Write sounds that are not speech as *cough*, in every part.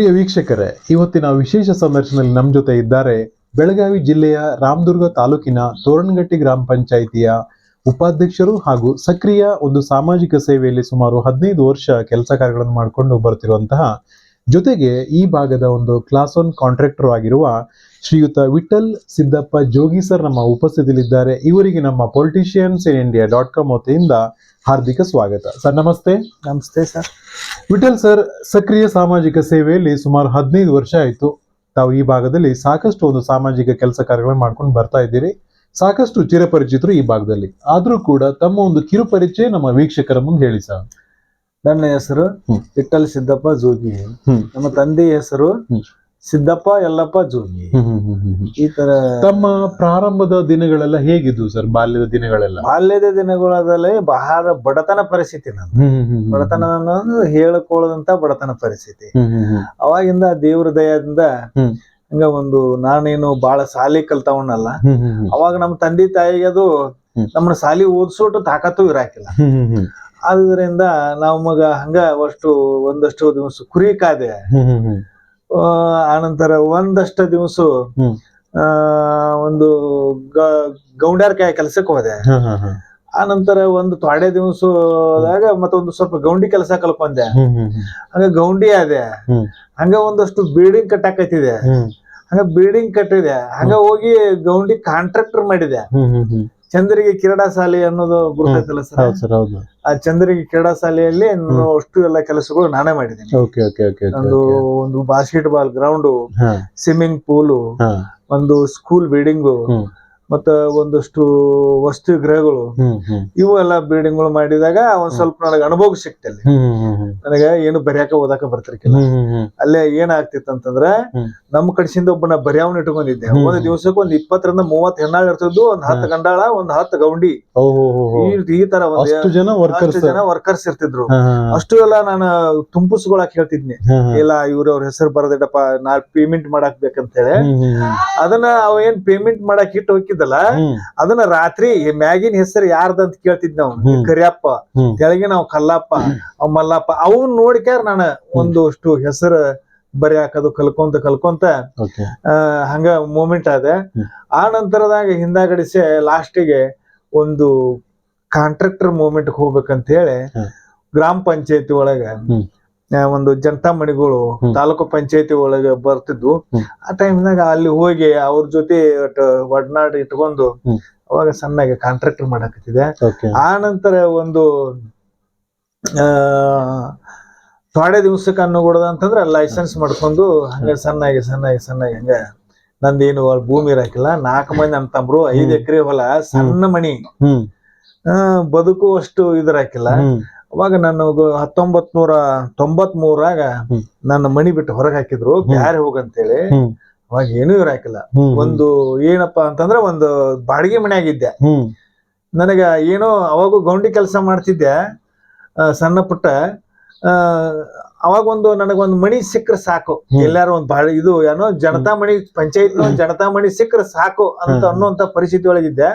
ಪ್ರಿಯ ವೀಕ್ಷಕರೇ, ಇವತ್ತಿನ ವಿಶೇಷ ಸಂದರ್ಶನದಲ್ಲಿ ನಮ್ಮ ಜೊತೆ ಇದ್ದಾರೆ ಬೆಳಗಾವಿ ಜಿಲ್ಲೆಯ ರಾಮದುರ್ಗ ತಾಲೂಕಿನ ತೋರಣಗಟ್ಟಿ ಗ್ರಾಮ ಪಂಚಾಯಿತಿಯ ಉಪಾಧ್ಯಕ್ಷರು ಹಾಗೂ ಸಕ್ರಿಯ ಒಂದು ಸಾಮಾಜಿಕ ಸೇವೆಯಲ್ಲಿ ಸುಮಾರು ಹದಿನೈದು ವರ್ಷ ಕೆಲಸ ಕಾರ್ಯಗಳನ್ನು ಮಾಡಿಕೊಂಡು ಬರ್ತಿರುವಂತಹ ಜೊತೆಗೆ ಈ ಭಾಗದ ಒಂದು ಕ್ಲಾಸ್ ಒನ್ ಕಾಂಟ್ರಾಕ್ಟರ್ ಆಗಿರುವ ಶ್ರೀಯುತ ವಿಠಲ್ ಸಿದ್ದಪ್ಪ ಜೋಗಿ ಸರ್ ನಮ್ಮ ಉಪಸ್ಥಿತಿಯಲ್ಲಿದ್ದಾರೆ. ಇವರಿಗೆ ನಮ್ಮ politicians in India dot com ವತಿಯಿಂದ ಹಾರ್ದಿಕ ಸ್ವಾಗತ. ಸರ್ ನಮಸ್ತೆ. ನಮಸ್ತೆ ಸರ್. ವಿಠಲ್ ಸರ್ ಸಕ್ರಿಯ ಸಾಮಾಜಿಕ ಸೇವೆಯಲ್ಲಿ ಸುಮಾರು ಹದಿನೈದು ವರ್ಷ ಆಯಿತು. ತಾವು ಈ ಭಾಗದಲ್ಲಿ ಸಾಕಷ್ಟು ಒಂದು ಸಾಮಾಜಿಕ ಕೆಲಸ ಕಾರ್ಯಗಳನ್ನು ಮಾಡ್ಕೊಂಡು ಬರ್ತಾ ಇದ್ದೀರಿ. ಸಾಕಷ್ಟು ಚಿರಪರಿಚಿತರು ಈ ಭಾಗದಲ್ಲಿ. ಆದರೂ ಕೂಡ ತಮ್ಮ ಒಂದು ಕಿರುಪರಿಚಯ ನಮ್ಮ ವೀಕ್ಷಕರ ಮುಂದೆ ಹೇಳಿ ಸರ್. ನನ್ನ ಹೆಸರು. ವಿಠಲ್ ಸಿದ್ದಪ್ಪ ಜೋಗಿ. ನಮ್ಮ ತಂದೆ ಹೆಸರು. ಸಿದ್ದಪ್ಪ ಯಲ್ಲಪ್ಪ ಜೋಗಿ. ಈ ತರ ತಮ್ಮ ಪ್ರಾರಂಭದ ದಿನಗಳೆಲ್ಲ ಹೇಗಿದ್ವು ಸರ್ ಬಾಲ್ಯದ ದಿನಗಳೆಲ್ಲ? ಬಾಲ್ಯದ ದಿನಗಳಲ್ಲಿ ಬಹಳ ಬಡತನ ಪರಿಸ್ಥಿತಿ ನಾನು ಬಡತನ ಹೇಳಿಕೊಳ್ಳದಂತ ಬಡತನ ಪರಿಸ್ಥಿತಿ. ಅವಾಗಿಂದ ದೇವ್ರ ದಯದಿಂದ. ಹಂಗ ಒಂದು ನಾನೇನು ಬಾಳ ಸಾಲಿ ಕಲ್ತವನಲ್ಲ ಅವಾಗ ನಮ್ಮ ತಂದೆ ತಾಯಿಗೆ ಅದು. ನಮ್ಮನ್ನ ಸಾಲಿ ಓದಿಸೋಟು ತಾಕತ್ತು ಇರಾಕಿಲ್ಲ. ಆದ್ರಿಂದ ನಾವು ಮಗ ಹಂಗ ಅಷ್ಟು ಒಂದಷ್ಟು ದಿವಸ ಕುರಿ ಕಾದೆ ಆನಂತರ ಒಂದಷ್ಟು ದಿವಸ ಆ ಒಂದು ಗೌಂಡಾರ್ ಕಾಯಿ ಕೆಲಸಕ್ಕೆ ಹೋದೆ. ಆನಂತರ ಒಂದು ತೊಡೆ ದಿವಸದಾಗ ಮತ್ತೊಂದು ಸ್ವಲ್ಪ ಗೌಂಡಿ ಕೆಲಸ ಕಲ್ಕೊಂಡೆ ಹಂಗ ಗೌಂಡಿ ಆದೆ. ಹಂಗ ಒಂದಷ್ಟು ಬಿಲ್ಡಿಂಗ್ ಕಟ್ಟಾಕತ್ತಿದೆ. ಹಂಗ ಬಿಲ್ಡಿಂಗ್ ಕಟ್ಟಿದೆ. ಹಂಗ ಹೋಗಿ ಗೌಂಡಿ ಕಾಂಟ್ರಾಕ್ಟರ್ ಮಾಡಿದೆ. ಚಂದ್ರಿಗೆ ಕ್ರೀಡಾ ಶಾಲೆ ಅನ್ನೋದು ಗುರುತೈತಲ್ಲ ಸರ್ ಹೌದು ಸರ್ ಹೌದು. ಆ ಚಂದ್ರಿಗೆ ಕ್ರೀಡಾ ಶಾಲೆಯಲ್ಲಿ ನಾನು ಅಷ್ಟು ಎಲ್ಲ ಕೆಲಸಗಳು ನಾನೇ ಮಾಡಿದ್ದೀನಿ. ಓಕೆ ಓಕೆ ಓಕೆ ಒಂದು ಒಂದು basketball ground swimming pool ಒಂದು ಸ್ಕೂಲ್ ಬಿಲ್ಡಿಂಗು ಹ್ಮ್. ಮತ್ತ ಒಂದಷ್ಟು ವಸ್ತು ಗ್ರಹಗಳು ಇವು ಎಲ್ಲ ಬಿಲ್ಡಿಂಗ್ಗಳು ಮಾಡಿದಾಗ ಒಂದ್ ಸ್ವಲ್ಪ ನನಗೆ ಅನುಭವ ಸಿಕ್ತಲ್ಲಿ ನನಗೆ ಏನು ಬರ್ಯಾಕ ಓದಾಕ ಬರ್ತಿರ್ಕಿಲ್ಲ ಅಲ್ಲೇ ಏನಾಗ್ತಿತ್ತು ಅಂತಂದ್ರ ಹ್ಮ್. ನಮ್ಮ ಕಡೆಸಿಂದ ಒಬ್ಬನ ಬರ್ಯಾವನ್ ಇಟ್ಕೊಂಡಿದ್ದೆ. ಒಂದ್ ದಿವ್ಸಕ್ಕೆ ಒಂದ್ ಇಪ್ಪತ್ತರಿಂದ ಮೂವತ್ ಹೆಣ್ಣಾಳ್ ಇರ್ತಿದ್ವು ಒಂದ್ ಹತ್ತು ಗಂಡಾಳ ಒಂದ್ ಹತ್ತು ಗೌಂಡಿ. ಈ ತರ ಒಂದ್ ಜನ ವರ್ಕರ್ಸ್ ಅಷ್ಟು ಜನ ವರ್ಕರ್ಸ್ ಇರ್ತಿದ್ರು. ಅಷ್ಟು ಎಲ್ಲ ನಾನು ತುಂಬಿಸ್ಕೊಳಕ್ ಹೇಳ್ತಿದ್ನಿ. ಇಲ್ಲ ಇವ್ರ ಅವ್ರ ಹೆಸರು ಬರದಿಡಪ್ಪ ನಾ ಪೇಮೆಂಟ್ ಮಾಡಾಕ್ ಬೇಕಂತ ಹೇಳಿ ಅದನ್ನ ಅವ ಏನ್ ಪೇಮೆಂಟ್ ಮಾಡಕ್ ಇಟ್ಟು ಹೋಗಿದ್ದಲ್ಲ ಅದನ್ನ ರಾತ್ರಿ ಮ್ಯಾಗಿನ ಹೆಸರು ಯಾರ್ದಂತ ಕೇಳ್ತಿದ್ ನಾವು. ಕರಿಯಪ್ಪ ಕೆಳಗೆ ನಾವು ಕಲ್ಲಪ್ಪ ಅವ್ ಮಲ್ಲಪ್ಪ ಅವನ್ ನೋಡಿಕ್ಯಾರ ನಾನು ಒಂದಷ್ಟು ಹೆಸರು ಬರೆಯಾಕದು ಹಾಕೋದು ಕಲ್ಕೊಂತ ಕಲ್ಕೊಂತ ಹಂಗ ಮೂಮೆಂಟ್ ಆದ. ಆ ನಂತರದಾಗ ಹಿಂದಾಗಡಿಸಿ ಲಾಸ್ಟಿಗೆ ಒಂದು ಕಾಂಟ್ರಾಕ್ಟರ್ ಮೂಮೆಂಟ್ ಹೋಗ್ಬೇಕಂತ ಹೇಳಿ ಗ್ರಾಮ ಪಂಚಾಯತಿ ಒಳಗ ಒಂದು ಜನತಾ ಮಣಿಗಳು. ತಾಲೂಕು ಪಂಚಾಯತಿ ಒಳಗ ಬರ್ತಿದ್ವು. ಆ ಟೈಮ್ನಾಗ ಅಲ್ಲಿ ಹೋಗಿ ಅವ್ರ ಜೊತೆ ಒಡನಾಡಿ ಇಟ್ಕೊಂಡು ಅವಾಗ ಸಣ್ಣಗೆ ಕಾಂಟ್ರಾಕ್ಟರ್ ಮಾಡಾಕತ್ತಿದೆ ಆ ನಂತರ ಒಂದು ಆ ಥೋಡೆ ದಿವ್ಸಕ್ಕೆ ಅನ್ನೂಗೂಡದ ಅಂತಂದ್ರೆ ಲೈಸೆನ್ಸ್ ಮಾಡ್ಕೊಂಡು ಹಂಗ ಸಣ್ಣಗೆ ಸಣ್ಣಗೆ ಸಣ್ಣಗೆ ಹಂಗ ನಂದೇನು ಭೂಮಿ ಇರಾಕಿಲ್ಲ. ನಾಲ್ಕು ಮಂದಿ ನಮ್ಮ ತಮ್ರು ಐದ್ ಎಕರೆ ಹೊಲ ಸಣ್ಣ ಮಣಿ ಬದುಕುವಷ್ಟು ಇದ್ರಾಕಿಲ್ಲ. ಅವಾಗ ನಾನು ಹತ್ತೊಂಬತ್ ನೂರ ತೊಂಬತ್ ಮೂರಾಗ ನನ್ನ ಮಣಿ ಬಿಟ್ಟು ಹೊರಗೆ ಹಾಕಿದ್ರು ಯಾರು ಹೋಗಂತೇಳಿ. ಅವಾಗ ಏನೂ ಇವ್ರ ಹಾಕಿಲ್ಲ. ಒಂದು ಏನಪ್ಪಾ ಅಂತಂದ್ರೆ ಒಂದು ಬಾಡಿಗೆ ಮನೆ ಆಗಿದ್ದೆ ಹ್ಮ್. ನನಗ ಏನೋ ಅವಾಗೂ ಗೌಂಡಿ ಕೆಲಸ ಮಾಡ್ತಿದ್ದೆ ಸಣ್ಣ ಪುಟ್ಟ. ಅವಾಗ ಒಂದು ನನಗೊಂದು ಮಣಿ ಸಿಕ್ಕ್ರೆ ಸಾಕು. ಎಲ್ಲಾರು ಒಂದ್ ಬಾಳ ಇದು ಏನೋ ಜನತಾ ಮಣಿ ಪಂಚಾಯತ್ ಜನತಾ ಮಣಿ ಸಿಕ್ಕ್ರೆ ಸಾಕು ಅಂತ ಅನ್ನೋಂತ ಅನ್ನುವಂತ ಪರಿಸ್ಥಿತಿ ಒಳಗಿದ್ದೆ.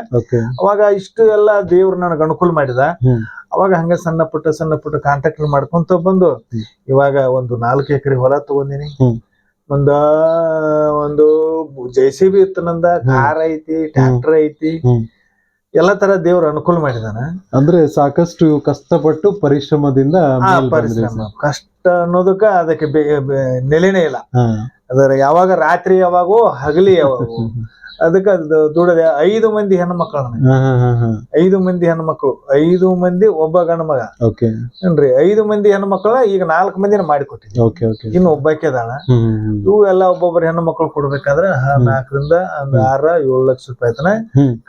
ಅವಾಗ ಇಷ್ಟು ಎಲ್ಲ ದೇವ್ರು ನನಗೆ ಅನುಕೂಲ ಮಾಡಿದ. ಅವಾಗ ಹಂಗ ಸಣ್ಣ ಪುಟ್ಟ ಸಣ್ಣ ಪುಟ್ಟ ಕಾಂಟ್ರಾಕ್ಟರ್ ಮಾಡ್ಕೊಂತ ಬಂದು. ಇವಾಗ ಒಂದು ನಾಲ್ಕು ಎಕರೆ ಹೊಲ ತಗೊಂಡಿನಿ. ಒಂದ ಒಂದು ಜೆ ಸಿ ಬಿ ಇತ್ತು ನಂದ ಕಾರ್ ಐತಿ ಟ್ರ್ಯಾಕ್ಟರ್ ಐತಿ. ಎಲ್ಲಾ ತರ ದೇವ್ರ ಅನುಕೂಲ ಮಾಡಿದಾನ. ಅಂದ್ರೆ ಸಾಕಷ್ಟು ಕಷ್ಟಪಟ್ಟು ಪರಿಶ್ರಮದಿಂದ ಪರಿಶ್ರಮ. ಕಷ್ಟ ಅನ್ನೋದಕ್ಕ ಅದಕ್ಕೆ ನೆಲೆನೇ ಇಲ್ಲ. ಅದರ ಯಾವಾಗ ರಾತ್ರಿ ಯಾವಾಗೋ ಹಗಲಿ ಯಾವಾಗೋ. *laughs* ಅದಕ್ಕ ಅದು ದುಡದೆ ಐದು ಮಂದಿ ಹೆಣ್ಣು ಮಕ್ಕಳು ನನಗೆ. ಐದು ಮಂದಿ ಹೆಣ್ಣು ಮಕ್ಕಳು ಐದು ಮಂದಿ ಒಬ್ಬ ಗಂಡ ಮಗ. ಓಕೆ. ಏನ್ರಿ ಐದು ಮಂದಿ ಹೆಣ್ಣು ಮಕ್ಕಳ ಈಗ ನಾಲ್ಕು ಮಂದಿನ ಮಾಡಿಕೊಟ್ಟಿದ್ವಿ. Okay okay. ಇನ್ನು ಒಬ್ಬಾಕಿ ಅದಾಳ. ಇವು ಎಲ್ಲ ಒಬ್ಬೊಬ್ಬರು ಹೆಣ್ಣು ಮಕ್ಕಳು ಕೊಡ್ಬೇಕಾದ್ರೆ ಹ್ಮ್. ನಾಲ್ಕರಿಂದ ಒಂದು ಆರ ಏಳು ಲಕ್ಷ ರೂಪಾಯಿ ತನ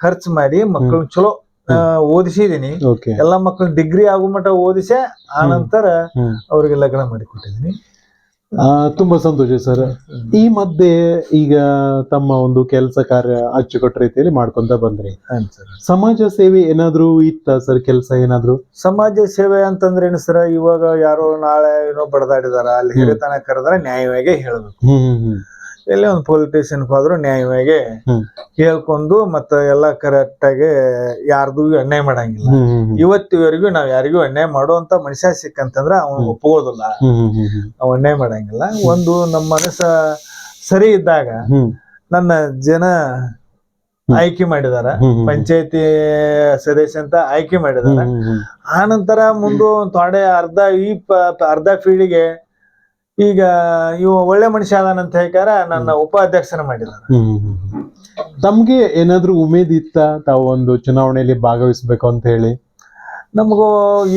ಖರ್ಚು ಮಾಡಿ ಮಕ್ಕಳು ಚಲೋ ಆ, ಓದಿಸಿದೀನಿ. ಓಕೆ. ಎಲ್ಲಾ ಮಕ್ಕಳು ಡಿಗ್ರಿ ಆಗೋ ಮಟ್ಟ ಓದಿಸೆ ಆನಂತರ ಅವ್ರಿಗೆ ಲಗ್ನ ಮಾಡಿ ಕೊಟ್ಟಿದ್ದೀನಿ ತುಂಬಾ ಸಂತೋಷ ಸರ್. ಈ ಮಧ್ಯೆ ಈಗ ತಮ್ಮ ಒಂದು ಕೆಲಸ ಕಾರ್ಯ ಅಚ್ಚುಕಟ್ಟು ರೀತಿಯಲ್ಲಿ ಮಾಡ್ಕೊಂತ ಬಂದ್ರಿ. ಸಮಾಜ ಸೇವೆ ಏನಾದ್ರೂ ಇತ್ತ ಸರ್ ಕೆಲಸ ಏನಾದ್ರು? ಸಮಾಜ ಸೇವೆ ಅಂತಂದ್ರೆ ಏನು ಸರ್ ಇವಾಗ ಯಾರೋ ನಾಳೆ ಏನೋ ಬಡದಾಡಿದಾರ ಅಲ್ಲಿ. ಹಿರಿತನ ಕರೆದ್ರೆ ನ್ಯಾಯವಾಗಿ ಹೇಳ್ಬೇಕು. ಎಲ್ಲೇ ಒಂದು ಪೊಲೀಸ್ ಸ್ಟೇಷನ್ಗೆ ಹೋದ್ರು ನ್ಯಾಯವಾಗಿ ಕೇಳ್ಕೊಂಡು ಹೇಳ್ಕೊಂಡು ಮತ್ತ ಎಲ್ಲಾ ಕರೆಕ್ಟ್ ಆಗಿ ಯಾರ್ದು ಅನ್ಯಾಯ ಮಾಡಂಗಿಲ್ಲ. ಇವತ್ತಿವರೆಗೂ ನಾವ್ ಯಾರಿಗೂ ಅನ್ಯಾಯ ಮಾಡುವಂತ ಮನುಷ್ಯ ಸಿಕ್ಕಂತಂದ್ರ ಅವ್ನು ಒಪ್ಪೋದಿಲ್ಲ. ಅವ್ ಅನ್ಯಾಯ ಮಾಡಂಗಿಲ್ಲ. ಒಂದು ನಮ್ಮ ಮನಸ್ಸ ಸರಿ ಇದ್ದಾಗ ನನ್ನ ಜನ ಆಯ್ಕೆ ಮಾಡಿದಾರ. ಪಂಚಾಯತಿ ಸದಸ್ಯ ಅಂತ ಆಯ್ಕೆ ಮಾಡಿದಾರ. ಆ ನಂತರ ಮುಂದೆ ತೊಡೆ ಅರ್ಧ ಈ ಅರ್ಧ ಫೀಲ್ಡಿಗೆ ಈಗ ಇವ ಒಳ್ಳೆ ಮನುಷ್ಯ ಅದಾನಂತ ಹೇಳ್ಕಾರ ನನ್ನ ಉಪಾಧ್ಯಕ್ಷನ ಹ್ಮ್. ತಮ್ಗೆ ಏನಾದ್ರೂ ಉಮೇದ್ ಇತ್ತ? ತಾವೊಂದು ಚುನಾವಣೆಯಲ್ಲಿ ಭಾಗವಹಿಸ್ಬೇಕು ಅಂತ ಹೇಳಿ. ನಮಗೂ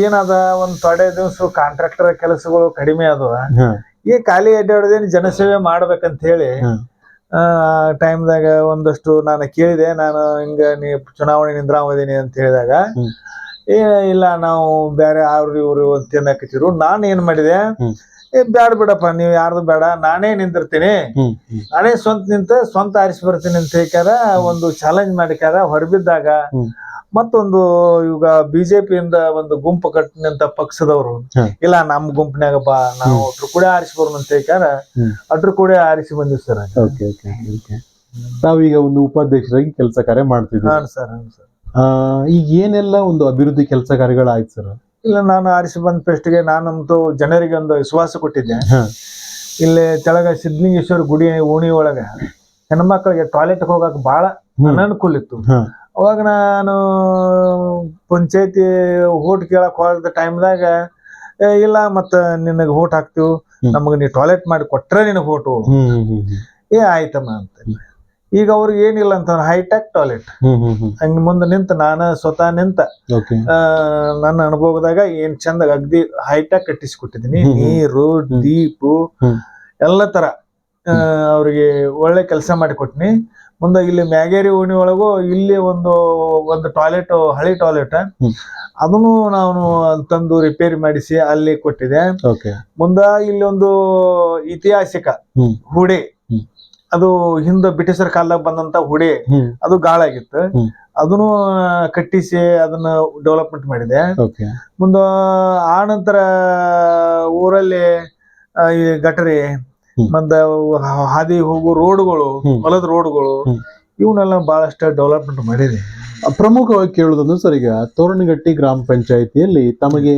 ಏನದ ಒಂದ್ ತೊಡೆ ದಿವಸ ಕಾಂಟ್ರಾಕ್ಟರ್ ಕೆಲಸಗಳು ಕಡಿಮೆ ಅದ ಈಗ ಈ ಖಾಲಿ ಅಡ್ಡಾಡೋದೇನು ಜನಸೇವೆ ಮಾಡ್ಬೇಕಂತ ಹೇಳಿ ಟೈಮ್ದಾಗ ಒಂದಷ್ಟು ನಾನು ಕೇಳಿದೆ ನಾನು ಹಿಂಗ ನೀ ಚುನಾವಣೆ ನಿಂದ್ರಾಮದೀನಿ ಅಂತ ಹೇಳಿದಾಗ ಏ ಇಲ್ಲ ನಾವು ಬೇರೆ ಅವ್ರು ಇವ್ರು ಅಂತ ತಿನ್ನಕತ್ತಿರು ನಾನು ಏನ್ ಮಾಡಿದೆ. ಏ ಬ್ಯಾಡ ಬಿಡಪ್ಪ ನೀವು ಯಾರ್ದು ಬೇಡ ನಾನೇ ನಿಂತಿರ್ತೀನಿ. ನಾನೇ ಸ್ವಂತ ನಿಂತ ಸ್ವಂತ ಆರಿಸಿ ಬರ್ತೀನಿ ಅಂತ ಹೇಳ್ಕಾರ ಒಂದು ಚಾಲೆಂಜ್ ಮಾಡಿಕಾರ ಹೊರಬಿದ್ದಾಗ. ಮತ್ತೊಂದು ಇವಾಗ ಬಿಜೆಪಿಯಿಂದ ಒಂದು ಗುಂಪು ಕಟ್ಟಿನಂತ ಪಕ್ಷದವರು. ಇಲ್ಲ ನಮ್ಮ ಗುಂಪಿನಾಗಪ್ಪ ನಾವು ಅಟ್ರು ಕೂಡ ಆರಿಸಿ ಬರೋಣ ಅಂತ ಹೇಳ್ಕಾರ. ಅಟ್ರು ಕೂಡ ಆರಿಸಿ ಬಂದಿವಿ ಸರ್ ತಾವೀಗ ಒಂದು ಉಪಾಧ್ಯಕ್ಷರಾಗಿ ಕೆಲಸ ಕಾರ್ಯ ಮಾಡ್ತೀವಿ ಹಾಂ ಸರ್ ಈಗ ಏನೆಲ್ಲ ಒಂದು ಅಭಿವೃದ್ಧಿ ಕೆಲಸ ಕಾರ್ಯಗಳಾಯ್ತು ಸರ್ ಇಲ್ಲ ನಾನು ಆರಿಸಿ ಬಂದ ಪೇಸ್ಟ್ಗೆ ನಾನಂತೂ ಜನರಿಗೆ ಒಂದು ವಿಶ್ವಾಸ ಕೊಟ್ಟಿದ್ದೆ. ಇಲ್ಲಿ ತೆಳಗ ಸಿದ್ಧಲಿಂಗೇಶ್ವರ ಗುಡಿ ಓಣಿ ಒಳಗ ಹೆಣ್ಮಕ್ಳಿಗೆ ಟಾಯ್ಲೆಟ್ ಹೋಗಕ್ ಬಹಳ. ಅನನುಕೂಲ ಇತ್ತು ಅವಾಗ ನಾನು ಪಂಚಾಯತಿ ಓಟ್ ಕೇಳಕ್ ಹೋದ ಟೈಮ್ದಾಗ ಇಲ್ಲ ಮತ್ತ ನಿನಗೆ ಓಟ್ ಹಾಕ್ತಿವ್. ನಮಗ ನೀ ಟಾಯ್ಲೆಟ್ ಮಾಡಿ ಕೊಟ್ರೆ ನಿನಗೆ ಓಟು. ಏ ಆಯ್ತಮ್ಮ ಅಂತ ಈಗ ಅವ್ರಿಗೆ ಏನಿಲ್ಲ ಅಂತ ಹೈಟೆಕ್ ಟಾಯ್ಲೆಟ್. ಹಂಗ ಮುಂದೆ ನಿಂತ ನಾನು ಸ್ವತಃ ನಿಂತ ನನ್ನ ಅನುಭವದಾಗ ಏನ್ ಚಂದ ಅಗ್ದಿ ಹೈಟೆಕ್ ಕಟ್ಟಿಸ್ಕೊಟ್ಟಿದ್ದೀನಿ. ನೀರು. ದೀಪು. ಎಲ್ಲ ತರ ಅವ್ರಿಗೆ ಒಳ್ಳೆ ಕೆಲಸ ಮಾಡಿಕೊಟ್ಟಿನಿ ಮುಂದೆ ಇಲ್ಲಿ ಮ್ಯಾಗೇರಿ ಓಣಿ ಒಳಗು ಇಲ್ಲಿ ಒಂದು ಒಂದು ಟಾಯ್ಲೆಟ್ ಹಳಿ ಟಾಯ್ಲೆಟ್. ಅದನ್ನು ನಾನು ತಂದು ರಿಪೇರಿ ಮಾಡಿಸಿ ಅಲ್ಲಿ ಕೊಟ್ಟಿದೆ ಮುಂದ ಇಲ್ಲಿ ಒಂದು ಐತಿಹಾಸಿಕ ಹುಡಿ. ಅದು ಹಿಂದ ಬ್ರಿಟಿಷರ ಕಾಲದಾಗ ಬಂದಂತ ಹುಡೆ ಅದು ಗಾಳಾಗಿತ್ತು. ಅದನ್ನು ಕಟ್ಟಿಸಿ ಅದನ್ನ ಡೆವಲಪ್ಮೆಂಟ್ ಮಾಡಿದೆ. ಮುಂದ ಆ ನಂತರ ಊರಲ್ಲಿ ಈ ಗಟರಿ ಮುಂದ ಹಾದಿ ಹೋಗೋ ರೋಡ್ಗಳು. ಹೊಲದ ರೋಡ್ಗಳು. ಇವನ್ನೆಲ್ಲ ಬಹಳಷ್ಟು ಡೆವಲಪ್ಮೆಂಟ್ ಮಾಡಿದೆ. ಪ್ರಮುಖವಾಗಿ ಕೇಳುದಂದ್ರೆ ಸರ್ ಈಗ ತೋರಣಗಟ್ಟಿ ಗ್ರಾಮ ಪಂಚಾಯತಿಯಲ್ಲಿ ತಮಗೆ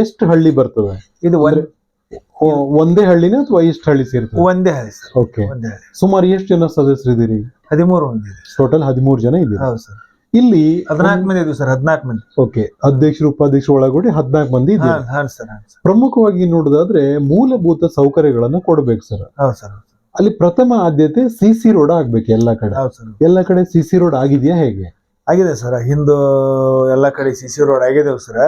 ಎಷ್ಟು ಹಳ್ಳಿ ಬರ್ತದೆ? ಇದು ಒಂದ್ ಹಳ್ಳಿನ ಅಥವಾ ಎಷ್ಟು ಹಳ್ಳಿ ಸೇರಿ ಒಂದೇ ಹಳ್ಳಿ ಸರ್. ಓಕೆ ಒಂದೇ ಹಳ್ಳಿ. ಸುಮಾರು ಎಷ್ಟು ಜನ ಸದಸ್ಯರಿದ್ದೀರಿ ಹದಿಮೂರು ಮಂದಿ ಟೋಟಲ್ ಹದಿಮೂರು ಜನ ಇದೆ ಹೌದು ಸರ್. ಇಲ್ಲಿ ಹದಿನಾಲ್ಕು ಮಂದಿ ಇದ್ದೀವಿ ಸರ್ ಹದಿನಾಲ್ಕು ಮಂದಿ. ಓಕೆ ಅಧ್ಯಕ್ಷರು ಉಪಾಧ್ಯಕ್ಷರು ಒಳಗೂಡಿ ಹದಿನಾಲ್ಕು ಮಂದಿ ಇದೆ ಇದ್ದೀರಿ ಸರ್ ಪ್ರಮುಖವಾಗಿ ನೋಡೋದಾದ್ರೆ ಮೂಲಭೂತ ಸೌಕರ್ಯಗಳನ್ನ ಕೊಡ್ಬೇಕು ಸರ್. ಹೌದು ಸರ್ ಅಲ್ಲಿ ಪ್ರಥಮ ಆದ್ಯತೆ ಸಿ ಸಿ ರೋಡ್ ಆಗ್ಬೇಕು ಎಲ್ಲ ಕಡೆ. ಹೌದು ಸರ್ ಎಲ್ಲ ಕಡೆ ಸಿ ಸಿ ರೋಡ್ ಆಗಿದೆಯಾ ಹೇಗೆ? ಆಗಿದೆ ಸರ್ ಹಿಂದೂ ಎಲ್ಲ ಕಡೆ ಸಿ ಸಿ ರೋಡ್ ಆಗಿದೆ ಸರ್.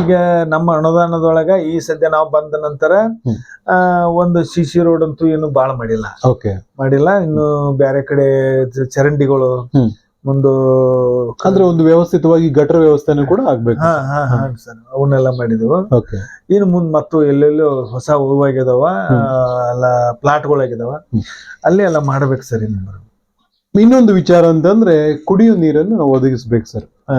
ಈಗ ನಮ್ಮ ಅನುದಾನದೊಳಗ ಈ ಸದ್ಯ ನಾವು ಬಂದ ನಂತರ ಒಂದು ಸಿ ಸಿ ರೋಡ್ ಅಂತೂ ಏನು ಬಾಳ ಮಾಡಿಲ್ಲ. ಓಕೆ. ಮಾಡಿಲ್ಲ ಇನ್ನು ಬೇರೆ ಕಡೆ ಚರಂಡಿಗಳು ಒಂದು ಅಂದ್ರೆ ಒಂದು ವ್ಯವಸ್ಥಿತವಾಗಿ ಗಟರ ವ್ಯವಸ್ಥೆನೂ ಕೂಡ ಆಗ್ಬೇಕು. ಸರ್ ಅವನ್ನೆಲ್ಲ ಮಾಡಿದೆವು. ಇನ್ನು ಮುಂದ್ ಮತ್ತು ಎಲ್ಲೆಲ್ಲೋ ಹೊಸ ಹೂವಾಗಿದಾವ ಅಲ್ಲ ಪ್ಲಾಟ್ ಪ್ಲಾಟ್ಗಳಾಗಿದಾವ. ಅಲ್ಲಿ ಎಲ್ಲ ಮಾಡ್ಬೇಕು ಸರ್ ಇನ್ನು ಇನ್ನೊಂದು ವಿಚಾರ ಅಂತಂದ್ರೆ ಕುಡಿಯೋ ನೀರನ್ನು ಒದಗಿಸ್ಬೇಕು ಸರ್. ಹಾ.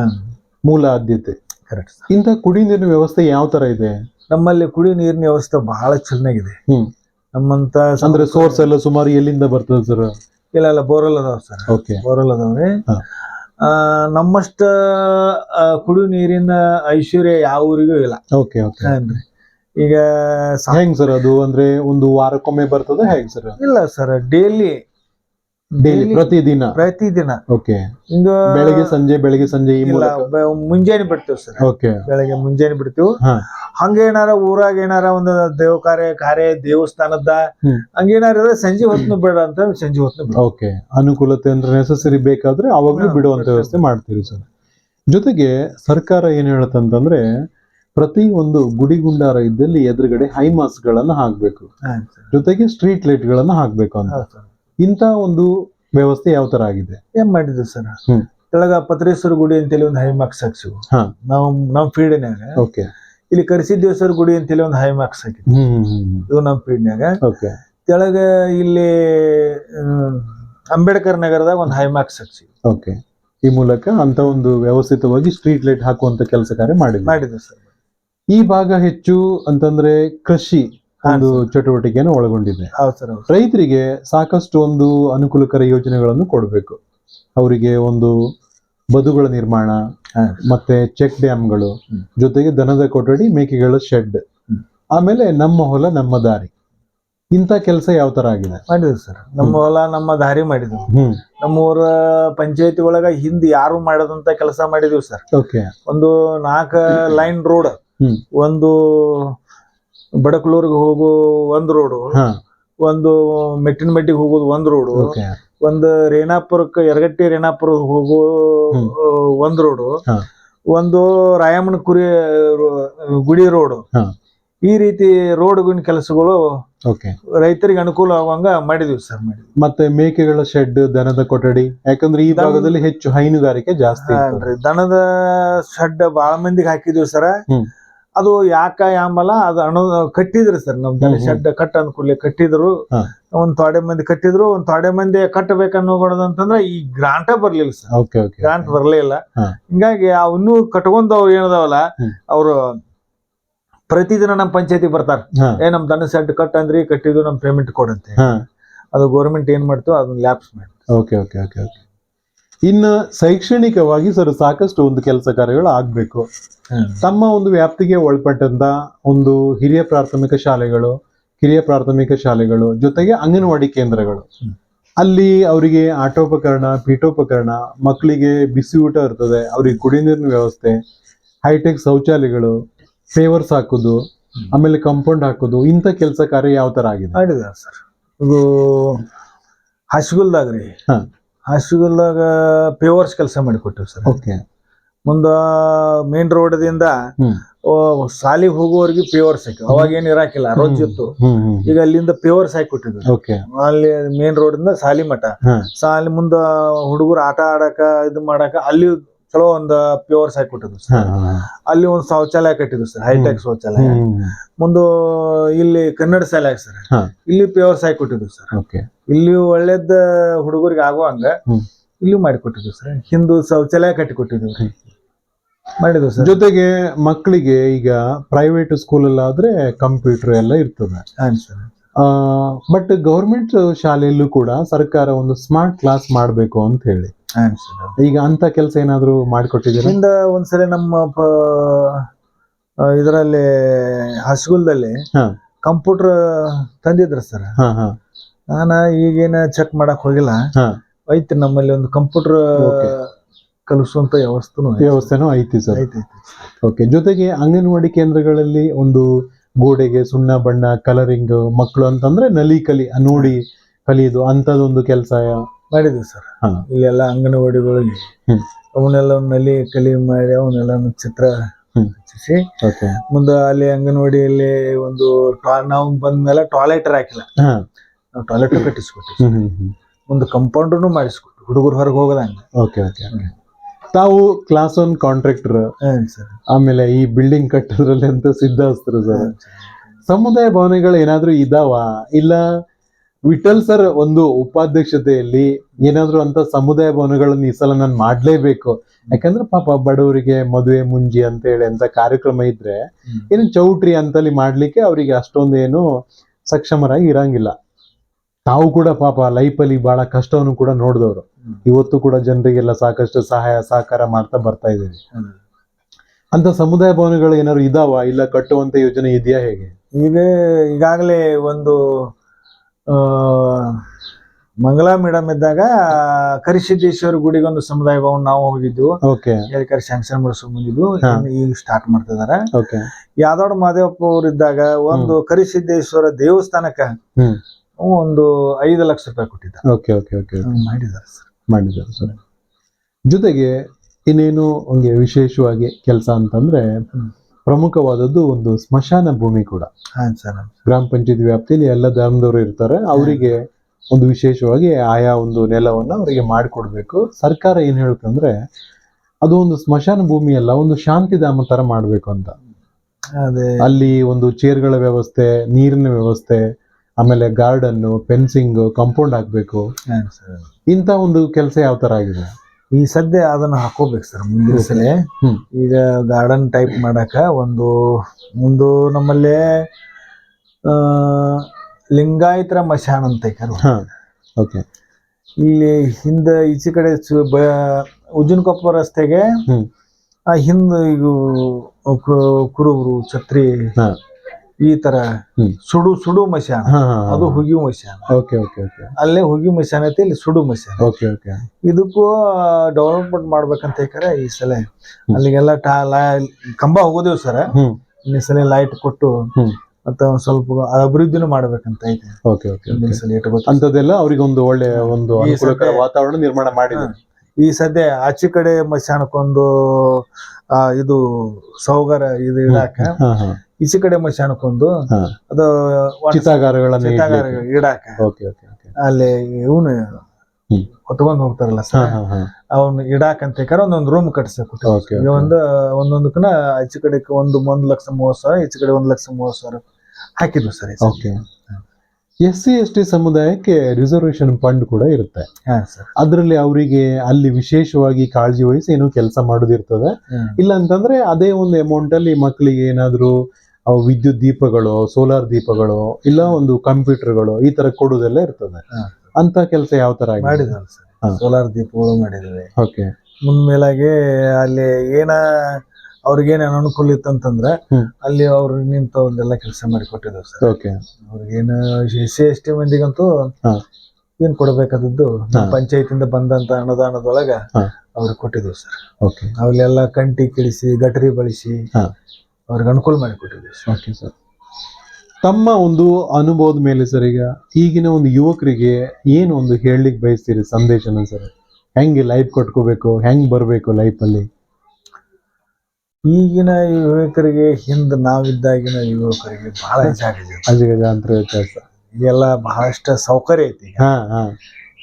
ಮೂಲ ಆದ್ಯತೆ. ಕರೆಕ್ಟ್ ಇಂಥ ಕುಡಿಯೋ ನೀರಿನ ವ್ಯವಸ್ಥೆ ಯಾವ ತರ ಇದೆ? ನಮ್ಮಲ್ಲಿ ಕುಡಿ ನೀರಿನ ವ್ಯವಸ್ಥೆ ಬಹಳ ಚೆನ್ನಾಗಿದೆ. ಹ್ಮ್. ನಮ್ಮಂತ ಅಂದ್ರೆ ಸೋರ್ಸ್ ಎಲ್ಲ ಸುಮಾರು ಎಲ್ಲಿಂದ ಬರ್ತದೆ ಸರ್ ಇಲ್ಲ ಇಲ್ಲ ಬೋರ್ವೆಲ್ ಅದಾವ ಸರ್ ಓಕೆ ಬೋರ್ವೆಲ್ ಅದಾವ್ರಿ. ಹಾ. ಆ, ನಮ್ಮಷ್ಟ ಆ, ಕುಡಿಯೋ ನೀರಿನ ಐಶ್ವರ್ಯ ಯಾವ ಊರಿಗೂ ಇಲ್ಲ. ಓಕೆ ಓಕೆ ಏನ್ರಿ? ಈಗ ಸಾ- ಹೆಂಗ್ ಸರ್ ಅದು? ಅಂದ್ರೆ ಒಂದು ವಾರಕ್ಕೊಮ್ಮೆ ಬರ್ತದೆ ಹೇಗ್ ಸರ್ ಇಲ್ಲ ಸರ್ ಡೈಲಿ ಡೈಲಿ ಪ್ರತಿದಿನ? ಪ್ರತಿದಿನ. ಓಕೆ ಹಿಂಗ ಬೆಳಗ್ಗೆ ಸಂಜೆ ಬೆಳಗ್ಗೆ ಸಂಜೆ ಈ ಇಲ್ಲ ಮೂಲಕ? ಬ- ಮುಂಜಾನೆ ಬಿಡ್ತೀವಿ ಸರ್. ಓಕೆ ಬೆಳಗ್ಗೆ ಮುಂಜಾನೆ ಬಿಡ್ತೀವಿ. ಹಾ. ಹಂಗೇನಾರ ಊರಾಗ ಏನಾರ ಒಂದು ದೇವ ಕಾರ್ಯ ಕಾರ್ಯ ದೇವಸ್ಥಾನದ ಹ್ಮ್. ಹಂಗೇನಾರ ಇದ್ರೆ ಸಂಜೆ ಹೊತ್ತು ಬೇಡ ಅಂತ ಸಂಜೆ ಹೊತ್ತು ಓಕೆ ಅನುಕೂಲತೆ ಅಂದ್ರೆ ನೆಸಸರಿ ಬೇಕಾದ್ರೆ ಅವಾಗ್ಲೂ ಹಾ, ಬಿಡುವಂತ ಬಿಡ್ತೀವಿ. ವ್ಯವಸ್ಥೆ ಮಾಡ್ತೀವಿ ಸರ್. ಜೊತೆಗೆ ಸರ್ಕಾರ ಏನ್ ಹೇಳುತ್ತಂತಂದ್ರೆ ಪ್ರತಿ ಒಂದು ಗುಡಿಗುಂಡಾರ ಇದ್ದಲ್ಲಿ ಎದುರುಗಡೆ ಹೈಮಾಸ್ ಗಳನ್ನ ಹಾಕ್ಬೇಕು ಜೊತೆಗೆ ಸ್ಟ್ರೀಟ್ ಲೈಟ್ ಗಳನ್ನ ಹಾಕ್ಬೇಕು ಅಂತ. ಇಂತ ಒಂದು ವ್ಯವಸ್ಥೆ ಯಾವ ತರ ಆಗಿದೆ? ಏನ್ ಮಾಡಿದ್ರು ಸರ್. ಕೆಳಗ ಪತ್ರೇಶ್ವರ ಗುಡಿ ಅಂತೇಳಿ ಒಂದು ಹೈಮಾರ್ಕ್ಸ್ ಹಾಕ್ಸಿವು. ಹಾಕ್ಸು ನಾವು ನಮ್ ಫೀಲ್ಡ್ನ್ಯಾಗ ಓಕೆ. ಇಲ್ಲಿ ಕರಿಸಿದ್ದೇಶ್ವರ ಗುಡಿ ಅಂತೇಳಿ ಒಂದು ಹೈಮಾರ್ಕ್ಸ್ ಹಾಕಿದ್ವಿ. ಹ್ಮ್ ಹ್ಮ್ ಹ್ಮ್ ಇದು ನಮ್ ಫೀಲ್ಡ್ನ್ಯಾಗ ಓಕೆ. ಕೆಳಗ ಇಲ್ಲಿ ಅಂಬೇಡ್ಕರ್ ನಗರದಾಗ ಒಂದು ಹೈಮಾರ್ಕ್ಸ್ ಹಾಕ್ಸಿವಿ. ಓಕೆ. ಈ ಮೂಲಕ ಅಂತ ಒಂದು ವ್ಯವಸ್ಥಿತವಾಗಿ ಸ್ಟ್ರೀಟ್ ಲೈಟ್ ಹಾಕುವಂತ ಕೆಲಸ ಕಾರ್ಯ ಮಾಡಿದ್ವಿ ಮಾಡಿದ್ವಿ ಸರ್. ಈ ಭಾಗ ಹೆಚ್ಚು ಅಂತಂದ್ರೆ ಕೃಷಿ. ಒಂದು ಚಟುವಟಿಕೆಯನ್ನು ಒಳಗೊಂಡಿದೆ. ಹೌದು ಸರ್ ರೈತರಿಗೆ ಸಾಕಷ್ಟು ಒಂದು ಅನುಕೂಲಕರ ಯೋಜನೆಗಳನ್ನು ಕೊಡಬೇಕು. ಅವರಿಗೆ ಒಂದು ಬದುಗಳ ನಿರ್ಮಾಣ ಮತ್ತೆ ಚೆಕ್ ಡ್ಯಾಮ್ಗಳು. ಜೊತೆಗೆ ದನದ ಕೊಠಡಿ ಮೇಕೆಗಳ ಶೆಡ್ ಆಮೇಲೆ ನಮ್ಮ ಹೊಲ ನಮ್ಮ ದಾರಿ. ಇಂಥ ಕೆಲಸ ಯಾವ ತರ ಆಗಿದೆ? ಮಾಡಿದ್ವಿ ಸರ್. ನಮ್ಮ ಹೊಲ ನಮ್ಮ ದಾರಿ ಮಾಡಿದ್ವಿ ಹ್ಮ್. ನಮ್ಮ ಊರ ಪಂಚಾಯತಿ ಒಳಗ ಹಿಂದ್ ಯಾರು ಮಾಡದಂತ ಕೆಲಸ ಮಾಡಿದ್ವಿ ಸರ್. ಓಕೆ. ಒಂದು ನಾಲ್ಕ ಲೈನ್ ರೋಡ್ ಒಂದು ಬಡಕಲೂರ್ಗೆ ಹೋಗೋ ಒಂದ್ ರೋಡು ಒಂದು ಮೆಟ್ಟಿನ ಮೆಟ್ಟಿಗೆ ಹೋಗೋದು ಒಂದ್ ರೋಡು ಓಕೆ ಒಂದು ರೇಣಾಪುರಕ್ಕೆ ಯರಗಟ್ಟಿ ರೇಣಾಪುರ ಹೋಗೋ. ಒಂದ್ ರೋಡು ಹಾ. ಒಂದು ರಾಯಮ್ಮನ ಕುರಿ ರೋ- ಗುಡಿ ರೋಡು ಹಾ. ಈ ರೀತಿ ರೋಡ್ಗಿನ ಕೆಲಸಗಳು ಓಕೆ ರೈತರಿಗೆ ಅನುಕೂಲ ಆಗುವಂಗ ಮಾಡಿದ್ವಿ ಸರ್ ಮಾಡಿದ್ವಿ ಮತ್ತೆ ಮೇಕೆಗಳ ಶೆಡ್ ದನದ ಕೊಠಡಿ ಯಾಕಂದ್ರೆ ಈ ಭಾಗದಲ್ಲಿ ಹೆಚ್ಚು ಹೈನುಗಾರಿಕೆ ಜಾಸ್ತಿ ಇರ್ತದೆ. ಹಾನ್ರಿ. ದನದ ಶೆಡ್ ಬಾಳ ಮಂದಿಗೆ ಹಾಕಿದ್ವಿ ಸರ್ ಹ್ಮ್. ಅದು ಯಾಕ ಯಾಮಲ ಅದು ಅಣ ಕಟ್ಟಿದ್ರಿ ಸರ್ ನಮ್ ದನ ಹ್ಮ್ ಹ್ಮ್. ಶೆಡ್ ಕಟ್ಟ ಅನ್ಕೂಡ್ಲೆ ಕಟ್ಟಿದ್ರು. ಒಂದ್ ತೊಡೆ ಮಂದಿ ಕಟ್ಟಿದ್ರು. ಒಂದ್ ತೊಡೆ ಮಂದಿ ಕಟ್ಟಬೇಕನ್ನೋದಂತಂದ್ರ ಈ ಗ್ರಾಂಟ ಬರ್ಲಿಲ್ಲ ಸರ್. ಗ್ರಾಂಟ್ ಬರ್ಲೇ ಇಲ್ಲ. ಹಿಂಗಾಗಿ ಅವನ್ನೂ ಕಟ್ಕೊಂಡವ್ರು ಕಟ್ಕೊಂಡವ್ ಏನದಾವಲ್ಲ. ಅವ್ರು ಪ್ರತಿದಿನ ನಮ್ ಪಂಚಾಯತಿ ಬರ್ತಾರ. ಏ ನಮ್ ದನ ಶೆಡ್ ಕಟ್ ಅಂದ್ರಿ ಕಟ್ಟಿದ್ರು ನಮ್ ಪೇಮೆಂಟ್ ಕೊಡಂತೆ. ಅದು ಗೌರ್ಮೆಂಟ್ ಏನ್ ಮಾಡ್ತು ಅದನ್ನ ಲ್ಯಾಪ್ಸ್ ಮಾಡಿ ಓಕೆ ಓಕೆ ಓಕೆ ಓಕೆ. ಇನ್ನು ಶೈಕ್ಷಣಿಕವಾಗಿ ಸರ್ ಸಾಕಷ್ಟು ಒಂದು ಕೆಲಸ ಕಾರ್ಯಗಳು ಆಗಬೇಕು. ತಮ್ಮ ಒಂದು ವ್ಯಾಪ್ತಿಗೆ ಒಳಪಟ್ಟಂತ ಒಂದು ಹಿರಿಯ ಪ್ರಾಥಮಿಕ ಶಾಲೆಗಳು ಕಿರಿಯ ಪ್ರಾಥಮಿಕ ಶಾಲೆಗಳು ಜೊತೆಗೆ ಅಂಗನವಾಡಿ ಕೇಂದ್ರಗಳು. ಅಲ್ಲಿ ಅವರಿಗೆ ಆಟೋಪಕರಣ ಪೀಠೋಪಕರಣ ಮಕ್ಕಳಿಗೆ ಬಿಸಿ ಊಟ ಇರ್ತದೆ ಅವ್ರಿಗೆ ಕುಡಿ ನೀರಿನ ವ್ಯವಸ್ಥೆ ಹೈಟೆಕ್ ಶೌಚಾಲಯಗಳು ಫೇವರ್ಸ್ ಹಾಕೋದು ಆಮೇಲೆ ಕಾಂಪೌಂಡ್ ಹಾಕೋದು ಇಂಥ ಕೆಲಸ ಕಾರ್ಯ ಯಾವ ತರ ಆಗಿದೆ? ಸರ್. ಇದು ಹಾಸ್ಗುಲ್ದಾಗ ರೀ ಹಾ. ಪೇವರ್ಸ್ ಕೆಲಸ ಮಾಡಿ ಕೊಟ್ಟಿವಿ ಸರ್. ಓಕೆ ಮುಂದ ಮೇನ್ ರೋಡ್ದಿಂದ ದಿಂದ ಸಾಲಿಗೆ ಹೋಗುವವರಿಗೆ ಪೇವರ್ಸ್ ಹಾಕಿ. ಅವಾಗ ಏನ್ ಇರಾಕಿಲ್ಲ ರೋಜ್ ಇತ್ತು. ಈಗ ಅಲ್ಲಿಂದ ಪೇವರ್ಸ್ ಹಾಕಿ ಕೊಟ್ಟಿದ್ರು. ಓಕೆ ಅಲ್ಲಿ ಮೇನ್ ರೋಡ್ ಇಂದ ಸಾಲಿ ಮಠ. ಸಾಲಿ ಮುಂದ ಹುಡುಗರು ಆಟ ಆಡಕ ಇದು ಮಾಡಕ ಅಲ್ಲಿ ಚಲೋ ಒಂದ್ ಪೇವರ್ಸ್ ಹಾಕಿ ಕೊಟ್ಟಿದ್ರು ಸರ್ ಅಲ್ಲಿ ಒಂದ್ ಶೌಚಾಲಯ ಕಟ್ಟಿದ್ರು ಸರ್ ಹೈಟೆಕ್ ಶೌಚಾಲಯ. ಮುಂದು ಇಲ್ಲಿ ಕನ್ನಡ ಶಾಲೆ ಸರ್. ಇಲ್ಲಿ ಪ್ಯೂರ್ಸ್ ಹಾಕಿ ಕೊಟ್ಟಿದ್ರು ಸರ್ ಓಕೆ. ಇಲ್ಲಿ ಒಳ್ಳೇದ ಹುಡುಗರಿಗೆ ಆಗೋ ಹಂಗ ಇಲ್ಲಿ ಮಾಡಿಕೊಟ್ಟಿದ್ವಿ ಸರ್ ಹಿಂದೂ ಶೌಚಾಲಯ ಕಟ್ಟಿ ಕೊಟ್ಟಿದ್ವಿ ಹ್ಮ್. ಮಾಡಿದ್ವಿ ಸರ್ ಜೊತೆಗೆ ಮಕ್ಕಳಿಗೆ ಈಗ ಪ್ರೈವೇಟ್ ಸ್ಕೂಲ್ ಅಲ್ಲಾದ್ರೆ ಕಂಪ್ಯೂಟರ್ ಎಲ್ಲ ಇರ್ತದೆ. ಸರ್ ಬಟ್ ಗೌರ್ಮೆಂಟ್ ಶಾಲೆಯಲ್ಲೂ ಕೂಡ ಸರ್ಕಾರ ಒಂದು ಸ್ಮಾರ್ಟ್ ಕ್ಲಾಸ್ ಮಾಡಬೇಕು ಅಂತ ಹೇಳಿ. ಈಗ ಅಂತ ಕೆಲಸ ಏನಾದ್ರು ಮಾಡಿಕೊಟ್ಟಿದ್ದೀರಾ ಹಿಂದ ಒಂದ್ಸಲ ನಮ್ಮ ಇದರಲ್ಲಿ ಹಸ್ಗುಲ್ದಲ್ಲಿ. ಕಂಪ್ಯೂಟರ್ ತಂದಿದ್ರ ಸರ್ ಹಾ ಹಾ ನಾನ ಈಗೇನ ಚೆಕ್ ಮಾಡಕ್ ಹೋಗಿಲ್ಲ. ಐತಿ ನಮ್ಮಲ್ಲಿ ಒಂದು ಕಂಪ್ಯೂಟರ್. ಕಲಿಸುವಂತ ವ್ಯವಸ್ಥೆನೂ. ವ್ಯವಸ್ಥೆನೂ ಐತಿ ಸರ್. ಓಕೆ ಜೊತೆಗೆ ಅಂಗನವಾಡಿ ಕೇಂದ್ರಗಳಲ್ಲಿ ಒಂದು ಗೋಡೆಗೆ ಸುಣ್ಣ ಬಣ್ಣ ಕಲರಿಂಗ್ ಮಕ್ಕಳು ಅಂತಂದ್ರೆ ನಲಿ ಕಲಿ ನೋಡಿ ಕಲಿಯೋದು ಅಂತದೊಂದು ಕೆಲಸ ಮಾಡಿದ್ವಿ ಸರ್. ಹಾ. ಇಲ್ಲೆಲ್ಲ ಅಂಗನವಾಡಿಗಳಿಗೆ. ಅವನ್ನೆಲ್ಲ ನಲ್ಲಿ ಕಲಿ ಮಾಡಿ ಅವನ್ನೆಲ್ಲ ಚಿತ್ರ. ಹಚ್ಚಿಸಿ. ಓಕೆ. ಮುಂದೆ ಅಲ್ಲಿ ಅಂಗನವಾಡಿಯಲ್ಲಿ ಒಂದು ಟಾ- ನಾವು ಬಂದ್ಮೇಲೆ ಟಾಯ್ಲೆಟ್ ಹಾಕಿಲ್ಲ. ಹಾ. ನಾವು ಟಾಯ್ಲೆಟ್ ಕಟ್ಟಿಸ್ಕೊಟ್ಟು ಒಂದು ಕಂಪೌಂಡರ್ನು ಮಾಡಿಸ್ಕೊಟ್ಟು ಹುಡುಗರು ಹೊರಗೆ ಹೋಗದಂಗೆ ಓಕೆ ಓಕೆ ತಾವು class one contractor hmm sir. ಆಮೇಲೆ ಈ ಬಿಲ್ಡಿಂಗ್ ಕಟ್ಟೋದ್ರಲ್ಲಿ ಅಂತ ಸಿದ್ಧಾಸ್ತರು ಸರ್. ಸಮುದಾಯ ಭವನಗಳು ಏನಾದ್ರೂ ಇದಾವ? ಇಲ್ಲ ವಿಠಲ್ ಸರ್ ಒಂದು ಉಪಾಧ್ಯಕ್ಷತೆಯಲ್ಲಿ ಏನಾದ್ರು ಅಂತ ಸಮುದಾಯ ಭವನಗಳನ್ನ ಈ ಸಲ ನಾನು ಮಾಡ್ಲೇಬೇಕು. ಯಾಕಂದ್ರೆ ಪಾಪ ಬಡವರಿಗೆ ಮದುವೆ ಮುಂಜಿ ಅಂತ ಹೇಳಿ ಅಂತ ಕಾರ್ಯಕ್ರಮ ಇದ್ರೆ. ಏನು ಚೌಟ್ರಿ ಅಂತಲ್ಲಿ ಮಾಡ್ಲಿಕ್ಕೆ ಅವರಿಗೆ ಅಷ್ಟೊಂದು ಏನು ಸಕ್ಷಮರಾಗಿ ಇರಂಗಿಲ್ಲ. ತಾವು ಕೂಡ ಪಾಪ ಲೈಫಲ್ಲಿ ಬಹಳ ಕಷ್ಟವನ್ನು ಕೂಡ ನೋಡಿದವರು. ಇವತ್ತು ಕೂಡ ಜನರಿಗೆಲ್ಲ ಸಾಕಷ್ಟು ಸಹಾಯ ಸಹಕಾರ ಮಾಡ್ತಾ ಬರ್ತಾ ಇದ್ದೀವಿ. ಅಂತ ಸಮುದಾಯ ಭವನಗಳು ಏನಾದ್ರು ಇದಾವ ಇಲ್ಲ ಕಟ್ಟುವಂತ ಯೋಜನೆ ಇದೆಯಾ ಹೇಗೆ? ಈಗ ಈಗಾಗಲೇ ಒಂದು ಆ ಮಂಗಲಾ ಮೇಡಮ್ ಇದ್ದಾಗ ಕರಿಸಿದ್ದೇಶ್ವರ ಗುಡಿಗೆ ಒಂದು ಸಮುದಾಯ ಭವನ ನಾವು ಹೋಗಿದ್ದು ಮಾಡಿಸ್ಕೊಂಡ್ ಬಂದಿದ್ವು. ಈಗ ಸ್ಟಾರ್ಟ್ ಮಾಡ್ತಿದಾರ ಓಕೆ ಯಾದವಾಡ ಮಾದೇವಪ್ಪ ಅವ್ರ ಇದ್ದಾಗ ಒಂದು ಕರಿಸಿದ್ದೇಶ್ವರ ದೇವಸ್ಥಾನಕ್ಕ ಒಂದು ಐದು ಲಕ್ಷ ರೂಪಾಯಿ ಕೊಟ್ಟಿದ್ದಾರೆ ಮಾಡಿದ್ದಾರೆ ಸರ್. ಮಾಡಿದ್ದಾರೆ ಸರ್. ಜೊತೆಗೆ ಇನ್ನೇನು ವಿಶೇಷವಾಗಿ ಕೆಲಸ ಅಂತಂದ್ರೆ. ಪ್ರಮುಖವಾದದ್ದು ಒಂದು ಸ್ಮಶಾನ ಭೂಮಿ ಕೂಡ. ಹಾ ಸರ್ ಗ್ರಾಮ ಪಂಚಾಯತ್ ವ್ಯಾಪ್ತಿಯಲ್ಲಿ ಎಲ್ಲ ಧರ್ಮದವರು ಇರ್ತಾರೆ ಅವರಿಗೆ ಒಂದು ವಿಶೇಷವಾಗಿ ಆಯಾ ಒಂದು ನೆಲವನ್ನ ಅವರಿಗೆ ಮಾಡಿಕೊಡ್ಬೇಕು. ಸರ್ಕಾರ ಏನ್ ಹೇಳುತ್ತಂದ್ರೆ ಅದು ಒಂದು ಸ್ಮಶಾನ ಭೂಮಿ ಅಲ್ಲ ಒಂದು ಶಾಂತಿಧಾಮ ತರ ಮಾಡ್ಬೇಕು ಅಂತ. ಅದೇ. ಅಲ್ಲಿ ಒಂದು ಚೇರ್ಗಳ ವ್ಯವಸ್ಥೆ ನೀರಿನ ವ್ಯವಸ್ಥೆ ಆಮೇಲೆ ಗಾರ್ಡನ್ ಫೆನ್ಸಿಂಗ್ ಕಾಂಪೌಂಡ್ ಹಾಕ್ಬೇಕು. ಇಂಥ ಒಂದು ಕೆಲಸ ಯಾವ ತರ ಆಗಿದೆ? ಈ ಸದ್ಯ ಅದನ್ನ ಹಾಕೋಬೇಕು ಸರ್ ಮುಂದಿನ ಸಲ. ಈಗ ಗಾರ್ಡನ್ ಟೈಪ್ ಮಾಡಾಕ ಒಂದು ಒಂದು ನಮ್ಮಲ್ಲಿ ಲಿಂಗಾಯತರ ಮಶಾನ್ ಅಂತ ಓಕೆ ಇಲ್ಲಿ ಹಿಂದೆ ಈಚೆ ಕಡೆ ಉಜ್ಜನಕೊಪ್ಪ ರಸ್ತೆಗೆ ಆ ಹಿಂದೆ ಈಗ ಕುರುಬರು ಛತ್ರಿ ಈ ತರ ಸುಡು ಸುಡು ಮಶಾನ. ಅದು ಹುಗಿ ಮಶಾನ. Okay okay okay. ಅಲ್ಲೇ ಹುಗಿ ಮಶಾನ ಐತಿ ಇಲ್ಲಿ ಸುಡು ಮಶಾನ. Okay okay. ಇದಕ್ಕೂ ಡೆವಲಪ್ಮೆಂಟ್ ಮಾಡ್ಬೇಕಂತ ಹೇಳ್ತಾರೆ ಈ ಸಲ. ಅಲ್ಲಿಗೆಲ್ಲ ಟಾ ಲಾ- ಕಂಬ ಹೋಗೋದೇವ್ ಸರ್. ಈ ಸಲ ಲೈಟ್ ಕೊಟ್ಟು ಮತ್ತೆ ಒಂದ್ ಸ್ವಲ್ಪ ಅಭಿವೃದ್ಧಿನೂ ಮಾಡ್ಬೇಕಂತ ಐತೆ. ಓಕೆ ಓಕೆ ಅಂತದೆಲ್ಲ ಅವ್ರಿಗೊಂದು ಒಳ್ಳೆ ಒಂದು ಅನುಕೂಲಕರ ವಾತಾವರಣ ನಿರ್ಮಾಣ ಮಾಡಿದ್ರು ಈ ಸದ್ಯ ಆಚೆ ಕಡೆ ಮಶಾನಕ್ಕೊಂದು ಆ ಇದು ಸೌಗರ ಇದು ಇಡಾಕ ಈಚೆ ಕಡೆ ಮಶಾನಕ್ಕೊಂದು ಅದು ಚಿತಾಗಾರಗಳನ್ನ ಚಿತಾಗಾರ ಇಡಾಕ ಅಲ್ಲಿ ಇವನು ಹೊತ್ಕೊಂಡ್ ಹೋಗ್ತಾರಲ್ಲ ಸರ್. ಅವನ್ ಇಡಾಕ ಅಂತ ಒಂದೊಂದು ರೂಮ್ ಕಟ್ಸಕ್ಕೆ ಒಂದು ಒಂದೊಂದಕ್ಕನ ಆಚೆ ಕಡೆ ಒಂದು ಒಂದ್ ಲಕ್ಷ ಮೂವತ್ ಸಾವಿರ ಈಚೆ ಕಡೆ ಒಂದ್ ಲಕ್ಷ ಮೂವತ್ ಸಾವಿರ ಹಾಕಿದ್ವು sir. Okay. S C S T ಸಮುದಾಯಕ್ಕೆ ರಿಸರ್ವೇಶನ್ ಫಂಡ್ ಕೂಡ ಇರುತ್ತೆ. ಅದರಲ್ಲಿ ಅವರಿಗೆ ಅಲ್ಲಿ ವಿಶೇಷವಾಗಿ ಕಾಳಜಿ ವಹಿಸಿ ಏನೋ ಕೆಲಸ ಮಾಡೋದಿರ್ತದೆ. ಇಲ್ಲಾಂತಂದ್ರೆ ಇಲ್ಲ ಅಂತಂದ್ರೆ ಅದೇ ಒಂದು ಅಮೌಂಟ್ ಅಲ್ಲಿ ಮಕ್ಕಳಿಗೆ ಏನಾದ್ರು ವಿದ್ಯುತ್ ದೀಪಗಳು ಸೋಲಾರ್ ದೀಪಗಳು ಇಲ್ಲ ಒಂದು ಕಂಪ್ಯೂಟರ್ಗಳು ಈ ತರ ಕೊಡುದೆಲ್ಲ ಇರ್ತದೆ. ಅಂತ ಕೆಲಸ ಯಾವ ತರ ಮಾಡಿದ್ರು ಸೋಲಾರ್ ದೀಪಗಳು ಮಾಡಿದ್ದಾರೆ. ಓಕೆ. ಮುಂದ್ಮೇಲಾಗಿ ಅಲ್ಲಿ ಏನ ಅವ್ರಿಗೇನ ಅನುಕೂಲ ಇತ್ತು ಅಂತಂದ್ರೆ ಅಲ್ಲಿ ಅವ್ರು ನಿಂತ ಒಂದೆಲ್ಲ ಕೆಲಸ ಮಾಡಿ ಕೊಟ್ಟಿದ್ದೇವೆ ಸರ್. ಓಕೆ. ಅವ್ರಿಗೇನು ಎಸ್ ಸಿ ಎಸ್ ಟಿ ಮಂದಿಗಂತೂ. ಏನ್ ಕೊಡಬೇಕಾದದ್ದು. ಪಂಚಾಯತಿಂದ ಬಂದಂತ ಅನುದಾನದೊಳಗ. ಅವ್ರಿಗೆ ಕೊಟ್ಟಿದ್ದೇವೆ ಸರ್. ಓಕೆ. ಅಲ್ಲೆಲ್ಲ ಕಂಟಿ ಕಿಳಿಸಿ ಗಟರಿ ಬಳಸಿ. ಅವ್ರಿಗೆ ಅನುಕೂಲ ಮಾಡಿ ಕೊಟ್ಟಿದ್ದೇವೆ ಸರ್. Okay sir. ತಮ್ಮ ಒಂದು ಅನುಭವದ ಮೇಲೆ ಸರ್ ಈಗ ಈಗಿನ ಒಂದು ಯುವಕರಿಗೆ ಏನು ಒಂದು ಹೇಳಲಿಕ್ಕೆ ಬಯಸ್ತೀರಿ ಸಂದೇಶನ ಸರ್? ಹೆಂಗೆ ಲೈಫ್ ಕಟ್ಕೋಬೇಕು ಹೆಂಗೆ ಬರಬೇಕು ಲೈಫಲ್ಲಿ ಈಗಿನ ಯುವಕರಿಗೆ ಹಿಂದ್ ನಾವಿದ್ದಾಗಿನ ಯುವಕರಿಗೆ ಬಹಳ ಅಜಗಜಾಂತರ ವ್ಯತ್ಯಾಸ ಈಗೆಲ್ಲ ಬಹಳಷ್ಟು ಸೌಕರ್ಯ ಐತಿ ಈಗ. ಹಾ ಹಾ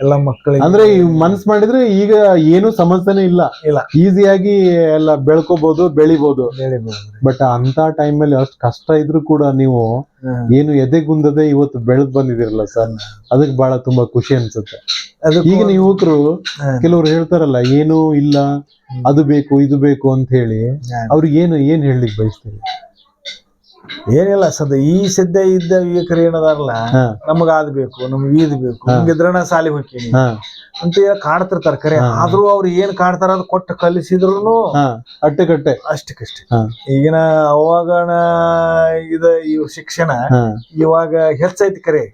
ಎಲ್ಲ ಮಕ್ಕಳಿಗೆ ಅಂದ್ರೆ ಈ ಮನ್ಸ್ ಮಾಡಿದ್ರೆ ಈಗ ಏನು ಸಮಸ್ಯೆನೇ ಇಲ್ಲ ಇಲ್ಲ. ಈಸಿಯಾಗಿ ಎಲ್ಲ ಬೆಳ್ಕೋಬಹುದು ಬೆಳಿಬಹುದು ಬೆಳಿಬೋದ್ರಿ. ಬಟ್ ಅಂತ ಟೈಮಲ್ಲಿ ಅಷ್ಟು ಕಷ್ಟ ಇದ್ರು ಕೂಡ ನೀವು. ಏನು ಎದೆಗುಂದದೆ ಇವತ್ತು ಬೆಳೆದ್ ಬಂದಿದಿರಲ್ಲ ಸರ್ ಅದಕ್ಕೆ ಬಹಳ ತುಂಬಾ ಖುಷಿ ಅನ್ಸುತ್ತೆ ಈಗಿನ ಯುವಕರು. ಕೆಲವರು ಹೇಳ್ತಾರಲ್ಲ ಏನು ಇಲ್ಲ ಅದು ಬೇಕು ಇದು ಬೇಕು ಅಂತ ಹೇಳಿ. ಅವ್ರಿಗೆ ಏನು ಏನ್ ಹೇಳಲಿಕ್ಕೆ ಬಯಸ್ತೀರಿ ಏನಿಲ್ಲ ಸದ ಈ ಸದ್ಯ ಇದ್ದ ಯುವಕರು ಏನದಾರಲ್ಲ ನಮಗ ಅದ್ ಬೇಕು ನಮ್ಗೆ ಇದ್ ಬೇಕು ನಮ್ಗೆ ಸಾಲಿ ಹೋಗ್ತೀನಿ ಅಂತ ಹೇಳಿ ಕಾಡ್ತಿರ್ತಾರ ಕರೆ. ಆದ್ರೂ ಅವ್ರು ಏನ್ ಕಾಣ್ತಾರ ಅದ್ ಕೊಟ್ಟು ಕಲಿಸಿದ್ರು ಅಟ್ಟಕಟ್ಟೆ. ಅಷ್ಟಕ್ಕಷ್ಟೇ. ಈಗಿನ ಅವಾಗ ಇದ ಇವ್ ಶಿಕ್ಷಣ ಇವಾಗ ಹೆಚ್ಚೈತಿ ಕರೆ.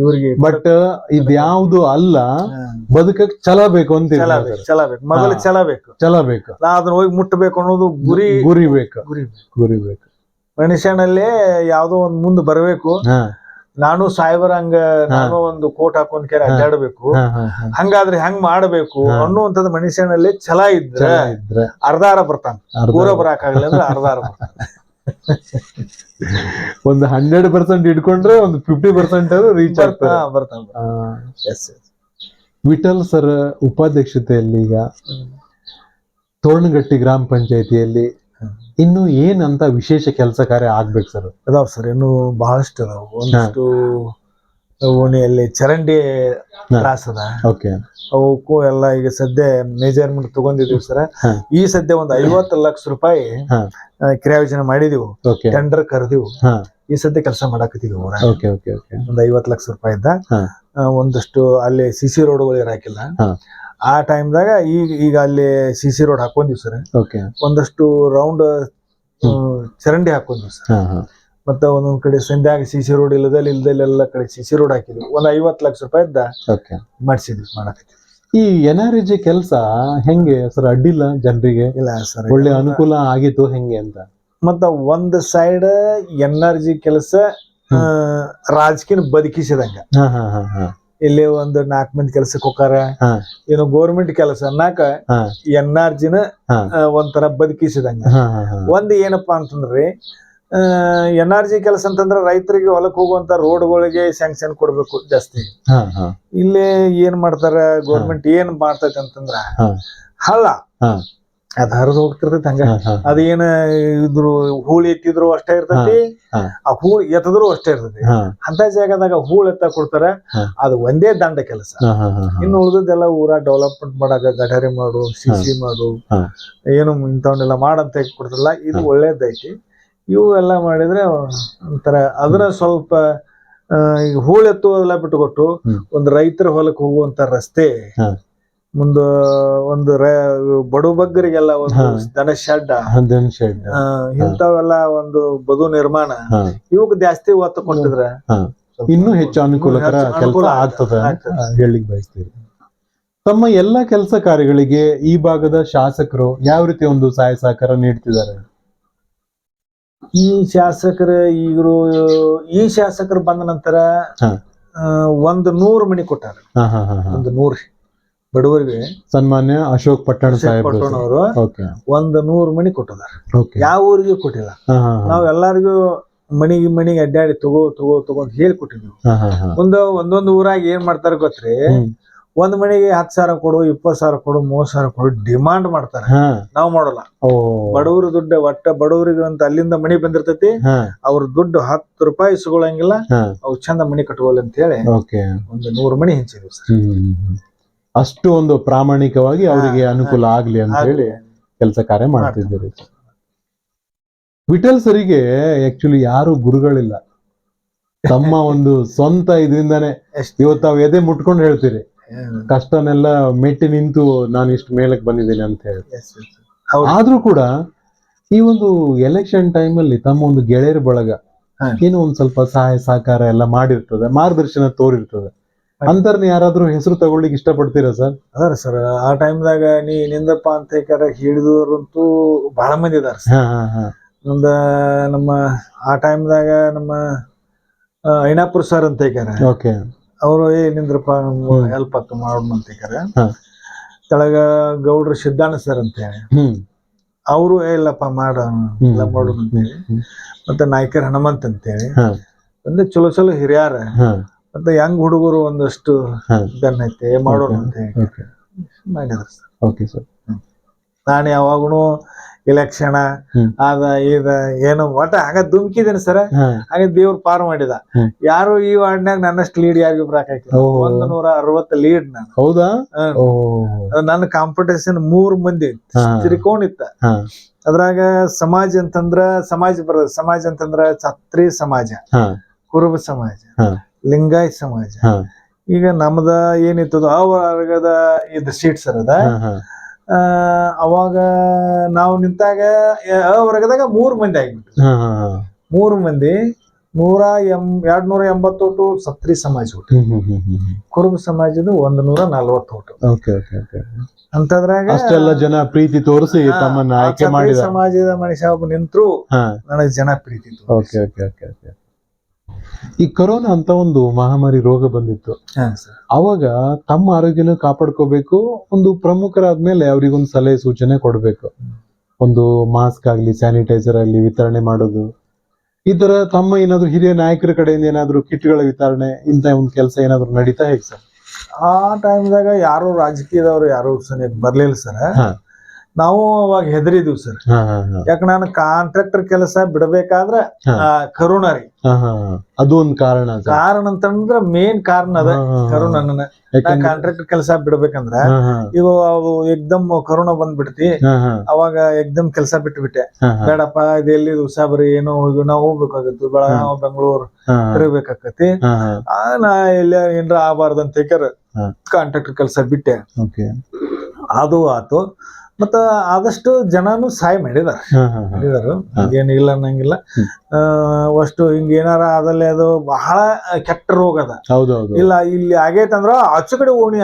ಇವ್ರಿಗೆ ಬಟ್ ಇದ್ಯಾವ್ದು ಅಲ್ಲ ಹಾ. ಬದುಕಕ್ ಛಲ ಬೇಕು ಅಂತ ಛಲ ಬೇಕು ಮೊದಲು. ಛಲ ಬೇಕು ಛಲ ಬೇಕು ನಾ ಅದನ್ನ ಹೋಗಿ ಮುಟ್ಟಬೇಕು ಅನ್ನೋದು ಗುರಿ ಗುರಿ ಬೇಕು ಗುರಿ ಬೇಕು. ಮನುಷ್ಯನಲ್ಲಿ ಯಾವ್ದೋ ಒಂದ್ ಮುಂದ್ ಬರ್ಬೇಕು. ನಾನು ಸಾಯ್ಬರ್ ಹಂಗ ನಾನು ಒಂದು ಕೋಟ್ ಹಾಕೊಂಡ್ ಕೆರೆ ಅಡ್ಡಾಡ್ಬೇಕು. ಹಂಗಾದ್ರೆ ಹೆಂಗ್ ಮಾಡ್ಬೇಕು ಅನ್ನುವಂತದ ಅನ್ನುವಂಥದ್ದು ಮನುಷ್ಯನಲ್ಲಿ ಛಲ ಇದ್ರೆ ಅರ್ಧಾರ ಬರ್ತಾನ. ಪೂರ ಬರಾಕಾಗಲ್ಲ ಅಂದ್ರೆ ಅರ್ಧಾರ *laughs* ಬರ್ತಾನ. ಒಂದು ಹಂಡ್ರೆಡ್ ಪರ್ಸೆಂಟ್ ಇಟ್ಕೊಂಡ್ರೆ ಒಂದು ಫಿಫ್ಟಿ ಪರ್ಸೆಂಟ್ ರೀಚ್ ಬರ್ತಾ ಬರ್ತಾನೆ ಎಸ್ ವಿಠಲ್ ಸರ್ ಉಪಾಧ್ಯಕ್ಷತೆಯಲ್ಲಿ ಈಗ ತೋರಣಗಟ್ಟಿ ಗ್ರಾಮ ಪಂಚಾಯತಿಯಲ್ಲಿ. ಇನ್ನು ಏನಂತ ವಿಶೇಷ ಕೆಲಸ ಕಾರ್ಯ ಆಗ್ಬೇಕು ಸರ್? ಅದಾವ ಸರ್ ಇನ್ನು ಬಹಳಷ್ಟು ಅದಾವ. ಒಂದಷ್ಟು ಓಣಿಯಲ್ಲಿ ಚರಂಡಿ ತ್ರಾಸ ಅದ. ಓಕೆ. ಅವಕ್ಕೂ ಎಲ್ಲ ಈಗ ಸದ್ಯ ಮೇಜರ್ಮೆಂಟ್ ತಗೊಂಡಿದೀವಿ ಸರ್. ಈ ಸದ್ಯ ಒಂದ್ ಐವತ್ತು ಲಕ್ಷ ರೂಪಾಯಿ ಕ್ರಿಯಾಯೋಜನೆ ಮಾಡಿದೀವಿ. ಟೆಂಡರ್ ಕರೆದಿವು. ಈ ಸದ್ಯ ಕೆಲಸ ಮಾಡಾಕತ್ತೀವಿ ಓಕೆ ಓಕೆ ಓಕೆ. ಒಂದ್ ಐವತ್ತು ಲಕ್ಷ ರೂಪಾಯಿ ಇದ್ದ. ಒಂದಷ್ಟು ಅಲ್ಲಿ ಸಿ ಸಿ ರೋಡ್ಗಳು ಇರಾಕಿಲ್ಲ. ಆ ಟೈಮ್ದಾಗ ಈಗ ಈಗ ಅಲ್ಲಿ ಸಿ ಸಿ ರೋಡ್ ಹಾಕೊಂಡಿವಿ ಸರ್. ಓಕೆ. ಒಂದಷ್ಟು ರೌಂಡ್ ಚರಂಡಿ ಹಾಕೊಂಡಿವಿ ಸರ್. ಹಾ ಹಾ. ಮತ್ತೆ ಒಂದೊಂದ್ ಕಡೆ ಸಂಧ್ಯಾಗ ಸಿ ಸಿ ರೋಡ್ ಇಲ್ಲದಲ್ಲಿ ಇಲ್ದಲ್ಲಿ ಎಲ್ಲ ಕಡೆ ಸಿ ಸಿ ರೋಡ್ ಹಾಕಿದ್ವಿ. ಒಂದ್ ಐವತ್ತು ಲಕ್ಷ ರೂಪಾಯಿ ಇದ್ದ ಓಕೆ. ಮಾಡಿಸಿದ್ವಿ ಮಾಡಕತ್ತೀವಿ. ಈ ಎನ್ ಆರ್ ಜಿ ಕೆಲಸ ಹೆಂಗೆ ಸರ್? ಅಡ್ಡಿಲ್ಲ ಜನರಿಗೆ? ಇಲ್ಲ ಸರ್ ಒಳ್ಳೆ ಅನುಕೂಲ ಆಗಿತ್ತು ಹೆಂಗೆ ಅಂತ? ಮತ್ತ ಒಂದ್ ಸೈಡ್ ಎನ್ ಆರ್ ಜಿ ಕೆಲಸ ರಾಜಕೀಯ ಬದುಕಿಸಿದಂಗ. ಹಾ ಹಾ ಹಾ ಹಾ. ಇಲ್ಲಿ ಒಂದ್ ನಾಕ್ ಮಂದಿ ಕೆಲ್ಸಕ್ಕೆ ಹೋಗಾರ ಏನು ಗೋರ್ಮೆಂಟ್ ಕೆಲಸ ಅನ್ನಾಕ ಎನ್ ಆರ್ ಜಿನ ಒಂಥರ ಬದುಕಿಸಿದಂಗ. ಒಂದ್ ಏನಪ್ಪಾ ಅಂತಂದ್ರಿ ಎನ್ ಆರ್ ಜಿ ಕೆಲಸ ಅಂತಂದ್ರ ರೈತರಿಗೆ ಹೊಲಕ್ ಹೋಗುವಂತ ರೋಡ್ಗಳಿಗೆ ಸ್ಯಾಂಕ್ಷನ್ ಕೊಡ್ಬೇಕು ಜಾಸ್ತಿ. ಇಲ್ಲಿ ಏನ್ ಮಾಡ್ತಾರ ಗೋರ್ಮೆಂಟ್ ಏನ್ ಮಾಡ್ತೈತೆ ಅಂತಂದ್ರ ಹಳ್ಳ. ಅದ್ ಹರಿದು ಹೋಗ್ತಿರ್ತೈತಿ ಹಂಗ. ಅದೇನ ಇದ್ರು ಹೂಳ್ ಎತ್ತಿದ್ರು ಅಷ್ಟೇ ಇರ್ತೈತಿ. ಆ ಹೂಳ್ ಎತ್ತದ್ರು ಅಷ್ಟೇ ಇರ್ತೈತಿ. ಅಂತ ಜಾಗದಾಗ ಹೂಳ್ ಎತ್ತ ಕೊಡ್ತಾರ. ಅದು ಒಂದೇ ದಂಡ ಕೆಲಸ. ಇನ್ನು ಉಳಿದದ್ದೆಲ್ಲ ಊರ ಡೆವಲಪ್ಮೆಂಟ್ ಮಾಡಾಕ ಗಟಾರಿ ಮಾಡು ಸಿಸಿ ಮಾಡು ಏನು ಇಂಥವನ್ನೆಲ್ಲ ಮಾಡಂತ ಕೊಡ್ತಾರಲ್ಲ ಇದು ಒಳ್ಳೇದೈತಿ ಇವು ಎಲ್ಲ ಮಾಡಿದ್ರೆ ಒಂಥರ ಅದನ್ನ ಸ್ವಲ್ಪ ಈಗ ಹೂಳೆತ್ತುವೆಲ್ಲ ಬಿಟ್ಟುಕೊಟ್ಟು ಒಂದ್ ರೈತರ ಹೊಲಕ್ಕೆ ಹೋಗುವಂತ ರಸ್ತೆ. ಮುಂದ ಒಂದು ರ- ಬಡು ಬಗ್ಗರಿಗೆಲ್ಲ ಒಂದು. ದನ ಶೆಡ್. ದನ ಶೆಡ್. ಇಂಥವೆಲ್ಲ ಒಂದು ಬದು ನಿರ್ಮಾಣ. ಇವಕ್ ಜಾಸ್ತಿ ಒತ್ತು ಕೊಟ್ಟಿದ್ರ ಇನ್ನೂ ಹೆಚ್ಚು ಅನುಕೂಲಕರ ಕೆಲಸ ಅನುಕೂಲ ಆಗ್ತದೆ. ಹೇಳಿಕ್ ಬಯಸ್ತೀರಿ ತಮ್ಮ ಎಲ್ಲ ಕೆಲಸ ಕಾರ್ಯಗಳಿಗೆ ಈ ಭಾಗದ ಶಾಸಕರು ಯಾವ ರೀತಿ ಒಂದು ಸಹಾಯ ಸಹಕಾರ ನೀಡ್ತಿದ್ದಾರೆ? ಈ ಶಾಸಕರ ಈಗರು ಈ ಶಾಸಕರು ಬಂದ ನಂತರ ಒಂದು ನೂರು ಮಣಿ ಕೊಟ್ಟಾರ. ಒಂದು ನೂರು. ಬಡವರಿಗೆ ಸನ್ಮಾನ್ಯ ಅಶೋಕ್ ಪಟ್ಟಣ ಸಾಹೇಬ್ ಪಟ್ಟಣವರು ಒಂದ್ ನೂರು ಮನಿ ಕೊಟ್ಟಿದ್ದಾರೆ. ಯಾವ ಊರಿಗೂ ಕೊಟ್ಟಿಲ್ಲ. ನಾವ್ ಎಲ್ಲಾರಿಗೂ ಮನಿಗೆ ಮನಿಗೆ ಅಡ್ಡಾಡಿ ತಗೋ ತಗೋ ತಗೋ ಅಂತ ಹೇಳಿ ಕೊಟ್ಟಿದ್ವಿ ಒಂದ್ ಒಂದೊಂದು ಊರಾಗ ಏನ್ ಮಾಡ್ತಾರ ಗೊತ್ತ್ರಿ. ಒಂದ್ ಮನಿಗೆ ಹತ್ತು ಸಾವಿರ ಕೊಡು ಇಪ್ಪತ್ ಸಾವಿರ ಕೊಡು ಮೂವತ್ ಸಾವಿರ ಕೊಡು ಡಿಮಾಂಡ್ ಮಾಡ್ತಾರ. ನಾವ್ ಮಾಡೋಲ್ಲ. ಬಡವ್ರ ದುಡ್ಡು ಒಟ್ಟ ಬಡವರಿಗೆ ಅಂತ ಅಲ್ಲಿಂದ ಮನಿ ಬಂದಿರ್ತೈತಿ. ಅವ್ರ ದುಡ್ಡು ಹತ್ತು ರೂಪಾಯಿ ಸಿಗೋಳಂಗಿಲ್ಲ ಅವ್ ಚಂದ ಮನಿ ಕಟ್ಕೋಲ್ಲ ಅಂತ ಹೇಳಿ ಒಂದು ನೂರು ಮನಿ ಹೆಂಚಿದ್ವಿ ಸರ್. ಅಷ್ಟು ಒಂದು ಪ್ರಾಮಾಣಿಕವಾಗಿ ಅವರಿಗೆ ಅನುಕೂಲ ಆಗ್ಲಿ ಅಂತ ಹೇಳಿ ಕೆಲಸ ಕಾರ್ಯ ಮಾಡ್ತಿದ್ದೀರಿ. ವಿಠಲ್ ಸರಿಗೆ ಆಕ್ಚುಲಿ ಯಾರು ಗುರುಗಳಿಲ್ಲ. ತಮ್ಮ *laughs* ಒಂದು ಸ್ವಂತ ಇದರಿಂದಾನೆ ಇವತ್ತು ತಾವ್ ಎದೆ ಮುಟ್ಕೊಂಡು ಹೇಳ್ತೀರಿ. ಕಷ್ಟನೆಲ್ಲ ಮೆಟ್ಟಿ ನಿಂತು ನಾನು ಇಷ್ಟು ಮೇಲಕ್ಕೆ ಬಂದಿದ್ದೀನಿ ಅಂತ ಹೇಳಿ. ಆದ್ರೂ ಕೂಡ ಈ ಒಂದು ಎಲೆಕ್ಷನ್ ಟೈಮ್ ಅಲ್ಲಿ ತಮ್ಮ ಒಂದು ಗೆಳೆಯರ ಬಳಗ. ಏನೋ ಒಂದ್ ಸ್ವಲ್ಪ ಸಹಾಯ ಸಹಕಾರ ಎಲ್ಲ ಮಾಡಿರ್ತದೆ ಮಾರ್ಗದರ್ಶನ ತೋರಿರ್ತದೆ. ಅಂತರ್ನ ಯಾರಾದ್ರೂ ಹೆಸರು ತಗೊಳ್ಳಿಕ್ ಇಷ್ಟಪಡ್ತೀರಾ ಸರ್? ಅದಾರ ಸರ್. ಆ ಟೈಮ್ದಾಗ ನೀ ನಿಂದಪ್ಪ ಅಂತ ಹೇಳ್ಯಾರ ಹೇಳಿದವರಂತೂ ಬಹಳ ಮಂದಿ ಇದಾರ ಸರ್. ಹಾ ಹಾ ಹಾ. ಒಂದ ನಮ್ಮ ಆ ಟೈಮ್ದಾಗ ನಮ್ಮ ಆ, ಐನಾಪುರ್ ಸರ್ ಅಂತ ಹೇಳ್ಯಾರ ಓಕೆ. ಅವರು ಏ ನಿಂದ್ರಪ್ಪ ನಮ್ಮ ಹೆಲ್ಪ್ ಆತು ಮಾಡೋಣ ಅಂತ ಹೇಳ್ಯಾರ ಹಾ. ಕೆಳಗ ಗೌಡ್ರ ಸಿದ್ದಾಣ ಸರ್ ಅಂತ ಹೇಳಿ. ಹ್ಮ್. ಅವರು ಏ ಇಲ್ಲಪ್ಪ ಮಾಡೋಣ. ಮಾಡೋಣ ಅಂತ ಹೇಳಿ. ಹ್ಮ್. ಮತ್ತೆ ನಾಯ್ಕರ್ ಹನುಮಂತ್ ಅಂತ ಹೇಳಿ. ಹಾ. ಒಂದು ಚಲೋ ಚಲೋ ಹಿರಿಯಾರ. ಹಾ. ಮತ್ತೆ ಯಂಗ್ ಹುಡುಗರು ಒಂದಷ್ಟು ಬೆನ್ ಐತೆ ಮಾಡೋಣ ಅಂತ ಹೇಳಿ. ಮಾಡಿದ್ರು ಸರ್. ಓಕೆ ಸರ್ ನಾನು ಯಾವಾಗನು ಇಲೆಕ್ಷನ್. ಅದ ಇದ ಏನು ಒಟ್ಟ ಹಾಗ ದುಮ್ಕಿದೇನೆ ಸರ್. ಹಾಗೆ ದೇವ್ರ ಪಾರ್ ಮಾಡಿದ. ಯಾರು ಈ ವಾರ್ಡ್ನಾಗ ನನ್ನಷ್ಟು ಲೀಡ್ ಯಾರಿಗೂ ಬ್ರಾಕ್ ಓ. ಒಂದ್ ನೂರ ಅರವತ್ತು ಲೀಡ್ ನಾನು. ಹೌದಾ. ನನ್ನ ಕಾಂಪಿಟೇಷನ್ ಮೂರ್ ಮಂದಿ ತ್ರಿಕೋಣ ಇತ್ತ. ಅದ್ರಾಗ ಸಮಾಜ ಅಂತಂದ್ರ ಸಮಾಜ ಬರೋದು ಸಮಾಜ ಅಂತಂದ್ರ ಛತ್ರಿ ಸಮಾಜ. ಕುರುಬ ಸಮಾಜ. ಲಿಂಗಾಯತ್ ಸಮಾಜ. ಈಗ ನಮ್ದ ಏನಿತ್ತದ ಆ ವರ್ಗದ ಸೀಟ್ ಸರ್ ಅದ. ಅವಾಗ ನಾವು ನಿಂತಾಗ ಅವರ್ಗದಾಗ ಆ ವರ್ಗದಾಗ ಮೂರ್ ಮಂದಿ ಆಗ್ಬಿಟ್ಟು ಮೂರು ಮಂದಿ ನೂರ ಎಂ ಎರಡ್ ನೂರ ಎಂಬತ್ತೋಟು ಸತ್ರಿ ಸಮಾಜ ಹ್ಮ್ ಕುರುಬ ಸಮಾಜದ ಒಂದ್ ನೂರ ನಲ್ವತ್ತು ಓಟು ಓಕೆ ಓಕೆ ಓಕೆ. ಅಂತದ್ರಾಗ ಅಷ್ಟೆಲ್ಲ ಜನ ಪ್ರೀತಿ ತೋರಿಸಿ ತಮ್ಮನ್ನ ಆಯ್ಕೆ ಮಾಡಿದ. ಸಮಾಜದ ಮನುಷ್ಯ ಒಬ್ಬ ನಿಂತ್ರು ನನಗೆ ಜನ ಪ್ರೀತಿ ಓಕೆ ಓಕೆ ಓಕೆ ಓಕೆ. ಈ ಕೊರೋನಾ ಅಂತ ಒಂದು ಮಹಾಮಾರಿ ರೋಗ ಬಂದಿತ್ತು. ಅವಾಗ ತಮ್ಮ ಆರೋಗ್ಯನ ಕಾಪಾಡ್ಕೋಬೇಕು ಒಂದು ಪ್ರಮುಖರಾದ್ಮೇಲೆ ಅವ್ರಿಗೊಂದು ಸಲಹೆ ಸೂಚನೆ ಕೊಡಬೇಕು. ಒಂದು ಮಾಸ್ಕ್ ಆಗ್ಲಿ ಸ್ಯಾನಿಟೈಸರ್ ಆಗ್ಲಿ ವಿತರಣೆ ಮಾಡೋದು. ಈ ತರ ತಮ್ಮ ಏನಾದ್ರು ಹಿರಿಯ ನಾಯಕರ ಕಡೆಯಿಂದ ಏನಾದ್ರು ಕಿಟ್ಗಳ ವಿತರಣೆ ಇಂತ ಒಂದು ಕೆಲಸ ಏನಾದ್ರು ನಡೀತಾ ಹೇಗೆ ಸರ್? ಆ ಟೈಮ್ದಾಗ ಯಾರು ರಾಜಕೀಯದವ್ರು ಯಾರು ಸನಿಯಕ್ಕೆ ಬರ್ಲಿಲ್ಲ ಸರ್. ನಾವು ಅವಾಗ ಹೆದರಿದ್ವಿ ಸರ್. ಯಾಕ ನಾನು ಕಾಂಟ್ರಾಕ್ಟರ್ ಕೆಲಸ ಬಿಡಬೇಕಾದ್ರ ಕರುಣ ರೀ. ಅದು ಒಂದು ಕಾರಣ ಕಾರಣ ಅಂತಂದ್ರೆ ಮೇನ್ ಕಾರಣ ಅದ ಯಾಕಂದ್ರೆ ಕಾಂಟ್ರಾಕ್ಟರ್ ಕೆಲಸ ಬಿಡ್ಬೇಕಂದ್ರ ಇವ ಅವು ಎಕ್ದಮ್ ಕರುಣ ಬಂದ್ಬಿಡ್ತಿ. ಅವಾಗ ಎಕ್ದಮ್ ಕೆಲಸ ಬಿಟ್ಬಿಟ್ಟೆ. ಬೇಡಪ್ಪ ಇದು ಎಲ್ಲಿ ಉಸಾಬರಿ ಏನೋ ಹೋಗಿ ನಾವು ಹೋಗ್ಬೇಕಾಗತ್ತು ಬೆಳಗಾವ್ ಬೆಂಗಳೂರು ತಿರುಗ್ಬೇಕಾಕತಿ ಆ, ನಾ ಎಲ್ಲ ಏನ್ರ ಆಗಬಾರ್ದಂತ. ಕಾಂಟ್ರಾಕ್ಟರ್ ಕೆಲಸ ಬಿಟ್ಟೆ. ಅದು ಆತು. ಮತ್ತ ಆದಷ್ಟು ಜನನು ಸಹಾಯ ಮಾಡಿದಾರ. ಮಾಡಿದಾರು. ಹಾ. ಏನು ಇಲ್ಲ ಅನ್ನಂಗಿಲ್ಲ ಅಷ್ಟು ಹಿಂಗ ಏನಾರ ಆದಲ್ಲಿ ಅದು ಬಹಳ ಕೆಟ್ಟ ರೋಗ ಅದ. ಇಲ್ಲ ಇಲ್ಲಿ ಆಗೈತಂದ್ರ ಅಚ್ಚು ಕಡೆ ಓಣಿ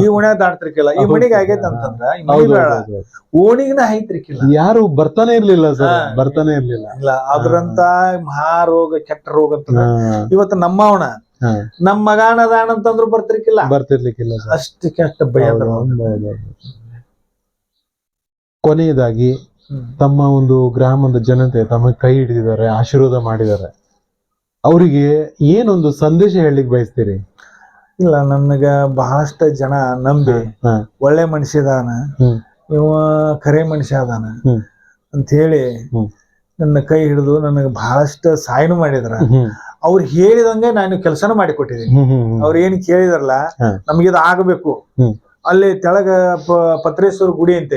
ಈ ಓಣಿ ದಾಟ್ತಿರ್ಕಿಲ್ಲ. ಈ ಮನಿಗೆ ಆಗೈತೆ ಅಂತಂದ್ರ. ಓಣಿಗಿನ ಹೈತ್ರಿಕಿಲ್ಲ ಯಾರು ಬರ್ತಾನೆ ಇರ್ಲಿಲ್ಲ ಸರ್. ಬರ್ತಾನೆ ಇರ್ಲಿಲ್ಲ. ಇಲ್ಲ ಅದ್ರಂತ ಮಹಾ ರೋಗ ಕೆಟ್ಟ ರೋಗ ಅಂತ ಇವತ್ತು ನಮ್ಮವನ. ಅವಣ ನಮ್ಮ ಮಗಾನದಾನ ಅಂತಂದ್ರು ಬರ್ತಿರ್ಕಿಲ್ಲ. ಬರ್ತಿರ್ಲಿಕ್ಕಿಲ್ಲ ಅಷ್ಟು ಕೆಟ್ಟ ಭಯ ಅದ ಹೌದು, ರೋಗ. ಹೌದು, ಹೌದು. ಕೊನೆಯದಾಗಿ ತಮ್ಮ ಒಂದು ಗ್ರಾಮದ ಜನತೆ ತಮ್ಮ ಕೈ ಹಿಡಿದಿದ್ದಾರೆ ಆಶೀರ್ವಾದ ಮಾಡಿದ್ದಾರೆ. ಅವರಿಗೆ ಏನೊಂದು ಸಂದೇಶ ಹೇಳಲಿಕ್ಕೆ ಬಯಸ್ತೀರಿ? ಇಲ್ಲ ನನಗ ಬಹಳಷ್ಟು ಜನ ನಂಬಿ ಒಳ್ಳೆ ಮನುಷ್ಯ ಅದಾನ. ಇವ ಕರೆ ಮನುಷ್ಯ ಅದಾನ ಅಂತ ಹೇಳಿ ನನ್ನ ಕೈ ಹಿಡಿದು ನನಗೆ ಬಹಳಷ್ಟು ಸಹಾಯನು ಮಾಡಿದ್ರ ಅವ್ರು ಹೇಳಿದಂಗೆ ನಾನು ಕೆಲಸನ ಮಾಡಿಕೊಟ್ಟಿದ್ದೀನಿ. ಅವ್ರು ಏನ್ ಕೇಳಿದಾರಲ್ಲ ನಮಗಿದು ಆಗಬೇಕು. ಅಲ್ಲಿ ತೆಳಗ ಪತ್ರೇಶ್ವರ ಗುಡಿ ಅಂತ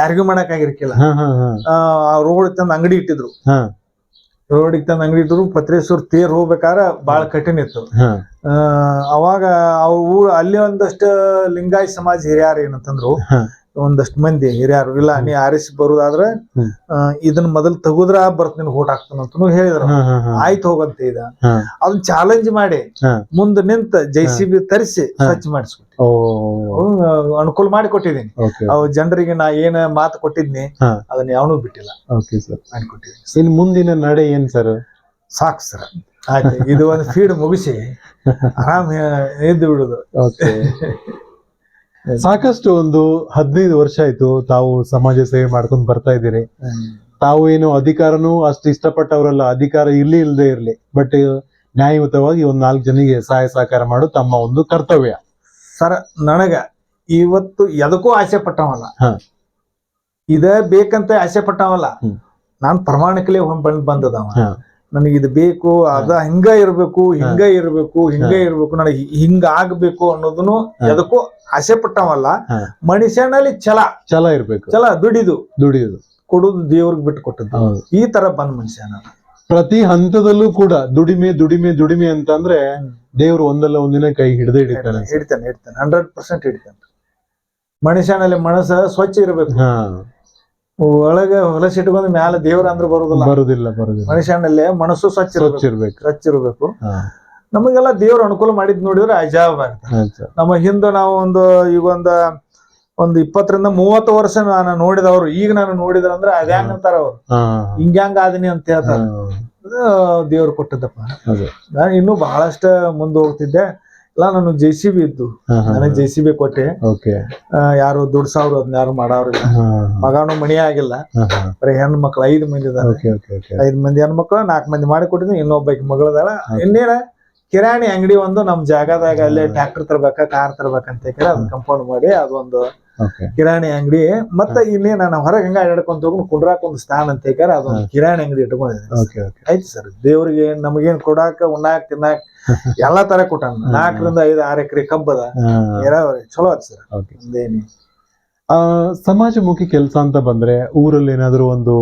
ಯಾರಿಗೂ ಮಾಡಕ್ ಆಗಿರ್ಕಿಲ್ಲ ಆ ರೋಡ್ ತಂದ್ ಅಂಗಡಿ ಇಟ್ಟಿದ್ರು. ರೋಡ್ ರೋಡಿಗೆ ತಂದ್ ಅಂಗಡಿ ಇದ್ರು ಪತ್ರೇಶ್ವರ ತೇರ್ ಹೋಗ್ಬೇಕಾರ ಬಾಳ ಕಠಿಣ ಇತ್ತು. ಅವಾಗ ಅವ್ರ ಊರ್ ಅಲ್ಲಿ ಒಂದಷ್ಟು ಲಿಂಗಾಯತ್ ಸಮಾಜ ಹಿರಿಯರು ಏನಂತಂದ್ರು. ಒಂದಷ್ಟು ಮಂದಿ ಹಿರಿಯರು ಇಲ್ಲ ನೀ ಆರಿಸಿ ಬರುದಾದ್ರೆ ಇದನ್ನ ಮೊದಲ್ ತಗುದ್ರ ಬರ್ತ ಓಟ್ ಹಾಕ್ತಾನಂತನು ಹೇಳಿದ್ರು. ಅಂತ ಹಾ ಹಾ ಆಯ್ತು ಹೋಗಂತ ಇದ ಅದನ್ನ ಚಾಲೆಂಜ್ ಮಾಡಿ ಮುಂದೆ ನಿಂತ ಜೆ ಸಿ ಬಿ ತರಿಸಿ ಸ್ವಚ್ಛ ಮಾಡಿಸ್ಕೊಟ್ಟಿ ಓ. ಅನುಕೂಲ ಮಾಡಿ ಕೊಟ್ಟಿದ್ದೀನಿ. ಅವ್ ಜನರಿಗೆ ನಾ ಏನ ಮಾತು ಕೊಟ್ಟಿದ್ನಿ ಅದನ್ನ ಯಾವನು ಬಿಟ್ಟಿಲ್ಲ. Okay sir. ಮಾಡಿಕೊಟ್ಟಿದ್ದೀನಿ ಇನ್ ಮುಂದಿನ ನಡೆ ಏನ್ ಸರ್? ಸಾಕು ಸರ್. ಆಯ್ತು ಇದು ಒಂದು ಫೀಡ್ ಮುಗಿಸಿ *laughs* ಆರಾಮ್ ಎದ್ದು ಬಿಡುದು. ಓಕೆ. *laughs* ಸಾಕಷ್ಟು ಒಂದು ಹದಿನೈದು ವರ್ಷ ಆಯ್ತು ತಾವು ಸಮಾಜ ಸೇವೆ ಮಾಡ್ಕೊಂಡು ಬರ್ತಾ ಇದ್ದೀರಿ ತಾವು ಏನು ಅಧಿಕಾರನೂ ಅಷ್ಟು ಇಷ್ಟಪಟ್ಟವರಲ್ಲ ಅಧಿಕಾರ ಇರ್ಲಿ ಇಲ್ಲದೆ ಇರ್ಲಿ ಬಟ್ ನ್ಯಾಯಯುತವಾಗಿ ಒಂದ್ ನಾಲ್ಕು ಜನಿಗೆ ಸಹಾಯ ಸಹಕಾರ ಮಾಡು ತಮ್ಮ ಒಂದು ಕರ್ತವ್ಯ ಸರ್ ನನಗ ಇವತ್ತು ಎದಕ್ಕೂ ಆಸೆ ಪಟ್ಟವಲ್ಲ. ಇದ ಬೇಕಂತ ಆಸೆ ಪಟ್ಟವಲ್ಲ. ನಾನ್ ಪ್ರಮಾಣಕಲೇ ಬಂದ್ ಬಂದದವ. ನನಗೆ ಇದು ಬೇಕು ಅದ ಹಿಂಗ ಇರ್ಬೇಕು ಹಿಂಗ ಇರ್ಬೇಕು ಹಿಂಗ ಇರ್ಬೇಕು ನನಗೆ ಹಿಂಗ ಆಗ್ಬೇಕು ಅನ್ನೋದನ್ನು ಅದಕ್ಕೂ ಎದಕ್ಕೂ ಆಸೆ ಪಟ್ಟವಲ್ಲ. ಮನುಷ್ಯನಲ್ಲಿ ಛಲ. ಛಲ ಇರ್ಬೇಕು. ಛಲ ದುಡಿದು. ದುಡಿಯುದು. ಕೊಡುದು ದೇವ್ರಿಗೆ ಬಿಟ್ಟು ಕೊಟ್ಟದ್ದು. ಈ ತರ ಬಂದ್ ಮನುಷ್ಯ ಪ್ರತಿ ಹಂತದಲ್ಲೂ ಕೂಡ ದುಡಿಮೆ ದುಡಿಮೆ ದುಡಿಮೆ ಅಂತಂದ್ರೆ ದೇವ್ರು ಒಂದಲ್ಲ ಒಂದಿನ ಕೈ ಹಿಡದೆ ಹಿಡಿತಾನೆ ಹಿಡಿತಾನೆ ಹಿಡಿತಾನೆ. Hundred percent ಹಿಡಿತಾನೆ. ಮನುಷ್ಯನಲ್ಲಿ ಮನಸ್ಸ ಸ್ವಚ್ಛ ಇರಬೇಕು. ಹಾ ಹೊಲಸ ಇಟ್ಕೊಂಡ್ ಮ್ಯಾಲ ದೇವ್ರ ಅಂದ್ರೆ ಬರುದಿಲ್ಲ. ಬರುದಿಲ್ಲ ಬರುದಿಲ್ಲ. ಮನುಷ್ಯನಲ್ಲಿ ಮನಸ್ಸು ಸ್ವಚ್ಛ ಸ್ವಚ್ಛ ಇರ್ಬೇಕು. ಸ್ವಚ್ಛ ಇರ್ಬೇಕು. ನಮಗೆಲ್ಲ ದೇವ್ರ ಅನುಕೂಲ ಮಾಡಿದ್ ನೋಡಿದ್ರೆ ಅಜಾಬ್ ಆಗುತ್ತೆ. ನಮ್ಮ ಹಿಂದೆ ನಾವು ಒಂದು ಈಗ ಒಂದ ಒಂದು ಇಪ್ಪತ್ತರಿಂದ ಮೂವತ್ತು ವರ್ಷ ನಾನು ನೋಡಿದವರು ಈಗ ನಾನು ನೋಡಿದ್ರ ಅಂದ್ರೆ ಅದ್ಯಾಂಗ ಅಂತಾರ ಅವ್ರು. ಹಿಂಗ್ಯಾಂಗ ಆದಿನಿ ಅಂತ ಹೇಳ್ತಾರ. ದೇವ್ರು ಕೊಟ್ಟದ್ದಪ್ಪ. ಅದೇ. ನಾನು ಇನ್ನೂ ಬಹಳಷ್ಟು ಮುಂದೆ ಹೋಗ್ತಿದ್ದೆ. ಇಲ್ಲ ನಾನು ಜೆ ಸಿ ಬಿ ಇದ್ದು. ನನಗ್ ಜೆ ಸಿ ಬಿ ಕೊಟ್ಟೆ. ಯಾರು ದುಡ್ಡು ಸಾವಿರ ಅದನ್ನ ಯಾರು ಮಾಡವ್ರಿಗ ಮಗನು ಮಣಿ ಆಗಿಲ್ಲ. ಬರೀ ಹೆಣ್ಣು ಮಕ್ಳು ಐದು ಮಂದಿ ಇದಾರೆ. ಐದ್ ಮಂದಿ ಹೆಣ್ಮಕ್ಳು ನಾಲ್ಕು ಮಂದಿ ಮಾಡಿ ಕೊಟ್ಟಿದ್ದು ಇನ್ನೊಬ್ಬ ಮಗಳದಾಳ. ಇನ್ನೇನ ಕಿರಾಣಿ ಅಂಗಡಿ ಒಂದು ನಮ್ ಜಾಗದಾಗ ಅಲ್ಲೇ ಟ್ರ್ಯಾಕ್ಟರ್ ತರ್ಬೇಕ ಕಾರ್ ತರ್ಬೇಕಂತ ಹೇಳಿ ಅದನ್ನ ಕಂಪೌಂಡ್ ಮಾಡಿ ಅದೊಂದು ಕಿರಾಣಿ ಅಂಗಡಿ. ಮತ್ತೆ ಇಲ್ಲಿ ನಾನು ಹೊರಗೆ ಹಂಗ ಅಡ್ಕೊಂತ ಹೋಗಿ ಕುಂಡ್ರಾಕ್ ಒಂದು ಸ್ಥಾನ ಅಂತ ಅದೊಂದು ಕಿರಾಣಿ ಅಂಗಡಿ ಇಟ್ಕೊಂಡಿದ್ದೀನಿ. ಆಯ್ತು ಸರ್ ದೇವ್ರಿಗೆ ನಮಗೇನ್ ಕೊಡಾಕ ಉಣ್ಣಾಕ ತಿನ್ನಾಕ *laughs* ಎಲ್ಲಾ ತರ ಕೊಟ್ಟಾನ. ನಾಲ್ಕರಿಂದ ಐದು ಆರು ಎಕರೆ ಕಬ್ಬದ ನೀರಾವರಿ ಚಲೋ ಆಯ್ತು ಸರ್. ಒಂದೇನಿ. ಸಮಾಜಮುಖಿ ಕೆಲಸ ಅಂತ ಬಂದ್ರೆ ಊರಲ್ಲಿ ಏನಾದ್ರು ಒಂದು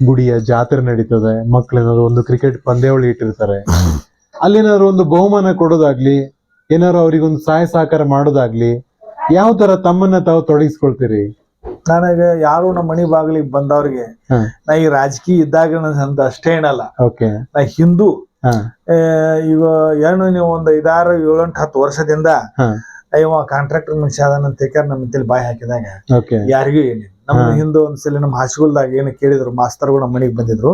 ಗುಡಿಯ ಜಾತ್ರೆ ನಡೀತದೆ ಮಕ್ಳೇನಾದ್ರು ಒಂದು ಕ್ರಿಕೆಟ್ ಪಂದ್ಯಾವಳಿ ಇಟ್ಟಿರ್ತಾರೆ. *laughs* ಅಲ್ಲೇನಾದ್ರು ಒಂದು ಬಹುಮಾನ ಕೊಡೋದಾಗ್ಲಿ ಏನಾದ್ರು ಅವ್ರಿಗೊಂದು ಸಹಾಯ ಸಹಕಾರ ಮಾಡೋದಾಗ್ಲಿ ಯಾವ ತರ ತಮ್ಮನ್ನ ತಾವು ತೊಡಗಿಸ್ಕೊಳ್ತೀರಿ? ನನಗೆ ಯಾರು ನಮ್ಮ ಮನಿ ಬಾಗಿಲಿಗೆ ಬಂದವ್ರಿಗೆ ನಾ ಈ ರಾಜಕೀಯ ಇದ್ದಾಗ ಅಂತ ಅಷ್ಟೇ ಏನಲ್ಲ. ಓಕೆ. ನಾ ಹಿಂದೂ ಈಗ ಏನು ನೀವು ಒಂದು ಐದಾರು ಏಳೆಂಟು ಹತ್ತು ವರ್ಷದಿಂದ ಅಯ್ಯವ ಕಾಂಟ್ರಾಕ್ಟರ್ ಮನುಷ್ಯ ಅದಾನ ಅಂತ ಹೇಳಿ ನಮ್ಮ ತಿಳಿ ಬಾಯಿ ಹಾಕಿದಾಗ ಯಾರಿಗೂ ಏನಿಲ್ಲ. ನಮ್ಮ ಹಿಂದೂ ಒಂದ್ಸಲ ನಮ್ಮ ಹಾಸ್ಗುಲ್ದಾಗ ಏನು ಕೇಳಿದ್ರು ಮಾಸ್ತರ್ಗಳು ನಮ್ಮ ಮನೆಗೆ ಬಂದಿದ್ರು.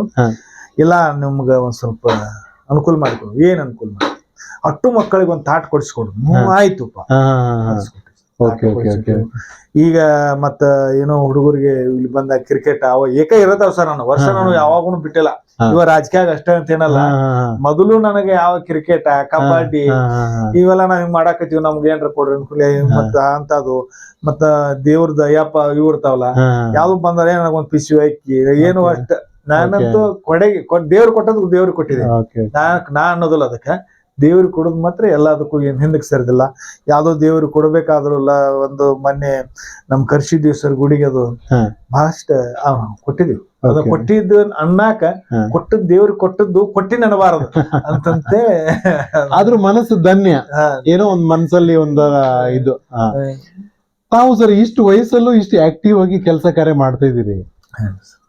ಇಲ್ಲ ನಿಮ್ಗ ಒಂದ್ ಸ್ವಲ್ಪ ಅನುಕೂಲ ಮಾಡ್ಕೊಡು. ಏನ್ ಅನುಕೂಲ ಮಾಡಿ ಅಟ್ಟು ಮಕ್ಕಳಿಗೆ ಒಂದ್ ತಾಟ್ ಕೊಡಿಸ್ಕೊಡು. ಆಯ್ತುಪ್ಪ. ಓಕೆ ಓಕೆ ಓಕೆ ಈಗ ಮತ್ತ ಏನೋ ಹುಡುಗರಿಗೆ ಇಲ್ಲಿ ಬಂದ ಕ್ರಿಕೆಟ್ ಅವ ಏಕ ಇರತಾವ ಸರ್ ನಾನು ವರ್ಷ ನಾನು. ಯಾವಾಗೂ ಬಿಟ್ಟಿಲ್ಲ. ಇವ ರಾಜಕೀಯ ಅಷ್ಟೇ ಅಂತ ಏನಲ್ಲ. ಮೊದಲು ನನಗೆ ಯಾವ ಕ್ರಿಕೆಟ್ ಕಬಡ್ಡಿ ಇವೆಲ್ಲ ನಾವ್ ಹಿಂಗ್ ಮಾಡಾಕತ್ತೀವಿ. ನಮ್ಗೆ ಏನ್ರ ಕೊಡ್ರಿ ಅನ್ಕೂಲ ಮತ್ತ ಅಂತದು. ಮತ್ತ ದೇವ್ರದ ಅಯ್ಯಪ್ಪ ಇವ್ ಇರ್ತಾವಲ್ಲ. ಯಾವ್ದು ಬಂದ್ರೆ ನನಗೊಂದ್ ಪಿಸಿ ಅಕ್ಕಿ ಏನು. ಅಷ್ಟ. ನಾನಂತೂ ಕೊಡೆಗೆ ದೇವ್ರು ಕೊಟ್ಟದ್ ದೇವ್ರಿಗೆ ಕೊಟ್ಟಿದೆ ನಾ ನಾ ಅನ್ನೋದಿಲ್ಲ ಅದಕ್ಕೆ. ದೇವ್ರಿಗೆ ಕೊಡೋದು ಮಾತ್ರ ಎಲ್ಲದಕ್ಕೂ ಏನು ಹಿಂದಕ್ಕೆ ಸರಿದಿಲ್ಲ. ಯಾವ್ದೋ ದೇವ್ರಿಗೆ ಕೊಡ್ಬೇಕಾದ್ರೂ ಇಲ್ಲ ಒಂದು ಮೊನ್ನೆ ನಮ್ ಕರ್ಸಿದ್ವಿ ಸರ್ ಗುಡಿಗೆ ಅದು ಭಾಷ್ಟ ಬಹಳಷ್ಟ ಕೊಟ್ಟಿದ್ವಿ. ಅದು. ಕೊಟ್ಟಿದ್ದು ಅನ್ನಾಕ. ಕೊಟ್ಟದ್ ದೇವ್ರಿಗೆ ಕೊಟ್ಟದ್ದು ಕೊಟ್ಟಿ ನನಬಾರದು ಅಂತಂತೆ. ಆದ್ರೂ ಮನಸ್ಸು ಧನ್ಯ. ಏನೋ ಒಂದ್ ಮನ್ಸಲ್ಲಿ ಒಂದ ಇದು ತಾವು ಸರ್ ಇಷ್ಟು ವಯಸ್ಸಲ್ಲೂ ಇಷ್ಟು ಆಕ್ಟಿವ್ ಆಗಿ ಕೆಲಸ ಕಾರ್ಯ ಮಾಡ್ತಾ ಇದ್ದೀರಿ.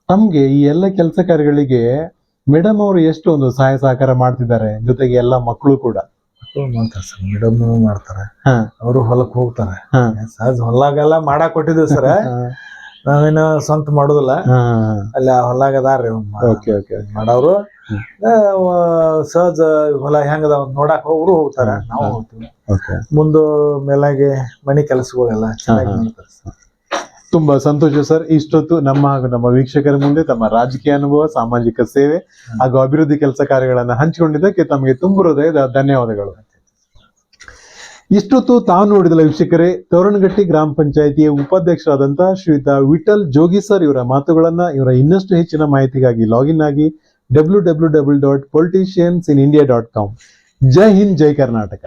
ನಮ್ಗೆ ಈ ಎಲ್ಲ ಕೆಲಸ ಕಾರ್ಯಗಳಿಗೆ ಮೇಡಮ್ ಅವರು ಎಷ್ಟು ಒಂದು ಸಹಾಯ ಸಹಕಾರ ಮಾಡ್ತಿದ್ದಾರೆ ಜೊತೆಗೆ ಎಲ್ಲ ಮಕ್ಕಳು ಕೂಡ ಮಾಡ್ತಾರೆ ಸರ್ ಮೇಡಮ್ ಮಾಡ್ತಾರೆ. ಅವರು ಹೊಲಕ್ ಹೋಗ್ತಾರೆ. ಸಹಜ ಹೊಲಾಗೆಲ್ಲ ಮಾಡಾಕ್ ಕೊಟ್ಟಿದ್ವಿ ಸರ್ ನಾವೇನು ಸ್ವಂತ ಮಾಡೋದಿಲ್ಲ ಅಲ್ಲಿ ಹೊಲಾಗ ಅದಾರ್ರಿ ಓಕೆ ಓಕೆ ಮಾಡವ್ರು. ಸಹಜ ಹೊಲ ಹೆಂಗದ ನೋಡಾಕ್ ಹೋಗ್ರು ಹೋಗ್ತಾರೆ. ನಾವು. ಹೋಗ್ತೀವಿ ಮುಂದು ಮೇಲಾಗೆ ಮನಿ ಕೆಲಸಗಳೆಲ್ಲ ಚೆನ್ನಾಗಿ. ಮಾಡ್ತಾರೆ ಸರ್. ತುಂಬಾ ಸಂತೋಷ ಸರ್. ಇಷ್ಟೊತ್ತು ನಮ್ಮ ಹಾಗೂ ನಮ್ಮ ವೀಕ್ಷಕರ ಮುಂದೆ ತಮ್ಮ ರಾಜಕೀಯ ಅನುಭವ, ಸಾಮಾಜಿಕ ಸೇವೆ ಹಾಗೂ ಅಭಿವೃದ್ಧಿ ಕೆಲಸ ಕಾರ್ಯಗಳನ್ನು ಹಂಚಿಕೊಂಡಿದ್ದಕ್ಕೆ ತಮಗೆ ತುಂಬ ಹೃದಯದ ಧನ್ಯವಾದಗಳು. ಇಷ್ಟೊತ್ತು ತಾವು ನೋಡಿದಲ್ಲ ವೀಕ್ಷಕರೇ ತೋರಣಗಟ್ಟಿ ಗ್ರಾಮ ಪಂಚಾಯಿತಿಯ ಉಪಾಧ್ಯಕ್ಷರಾದಂತಹ ಶ್ರೀಯುತ ವಿಠಲ್ ಜೋಗಿ ಸರ್ ಇವರ ಮಾತುಗಳನ್ನ, ಇವರ ಇನ್ನಷ್ಟು ಹೆಚ್ಚಿನ ಮಾಹಿತಿಗಾಗಿ ಲಾಗಿನ್ ಆಗಿ W W W dot politicians in India dot com. ಜೈ ಹಿಂದ್, ಜೈ ಕರ್ನಾಟಕ.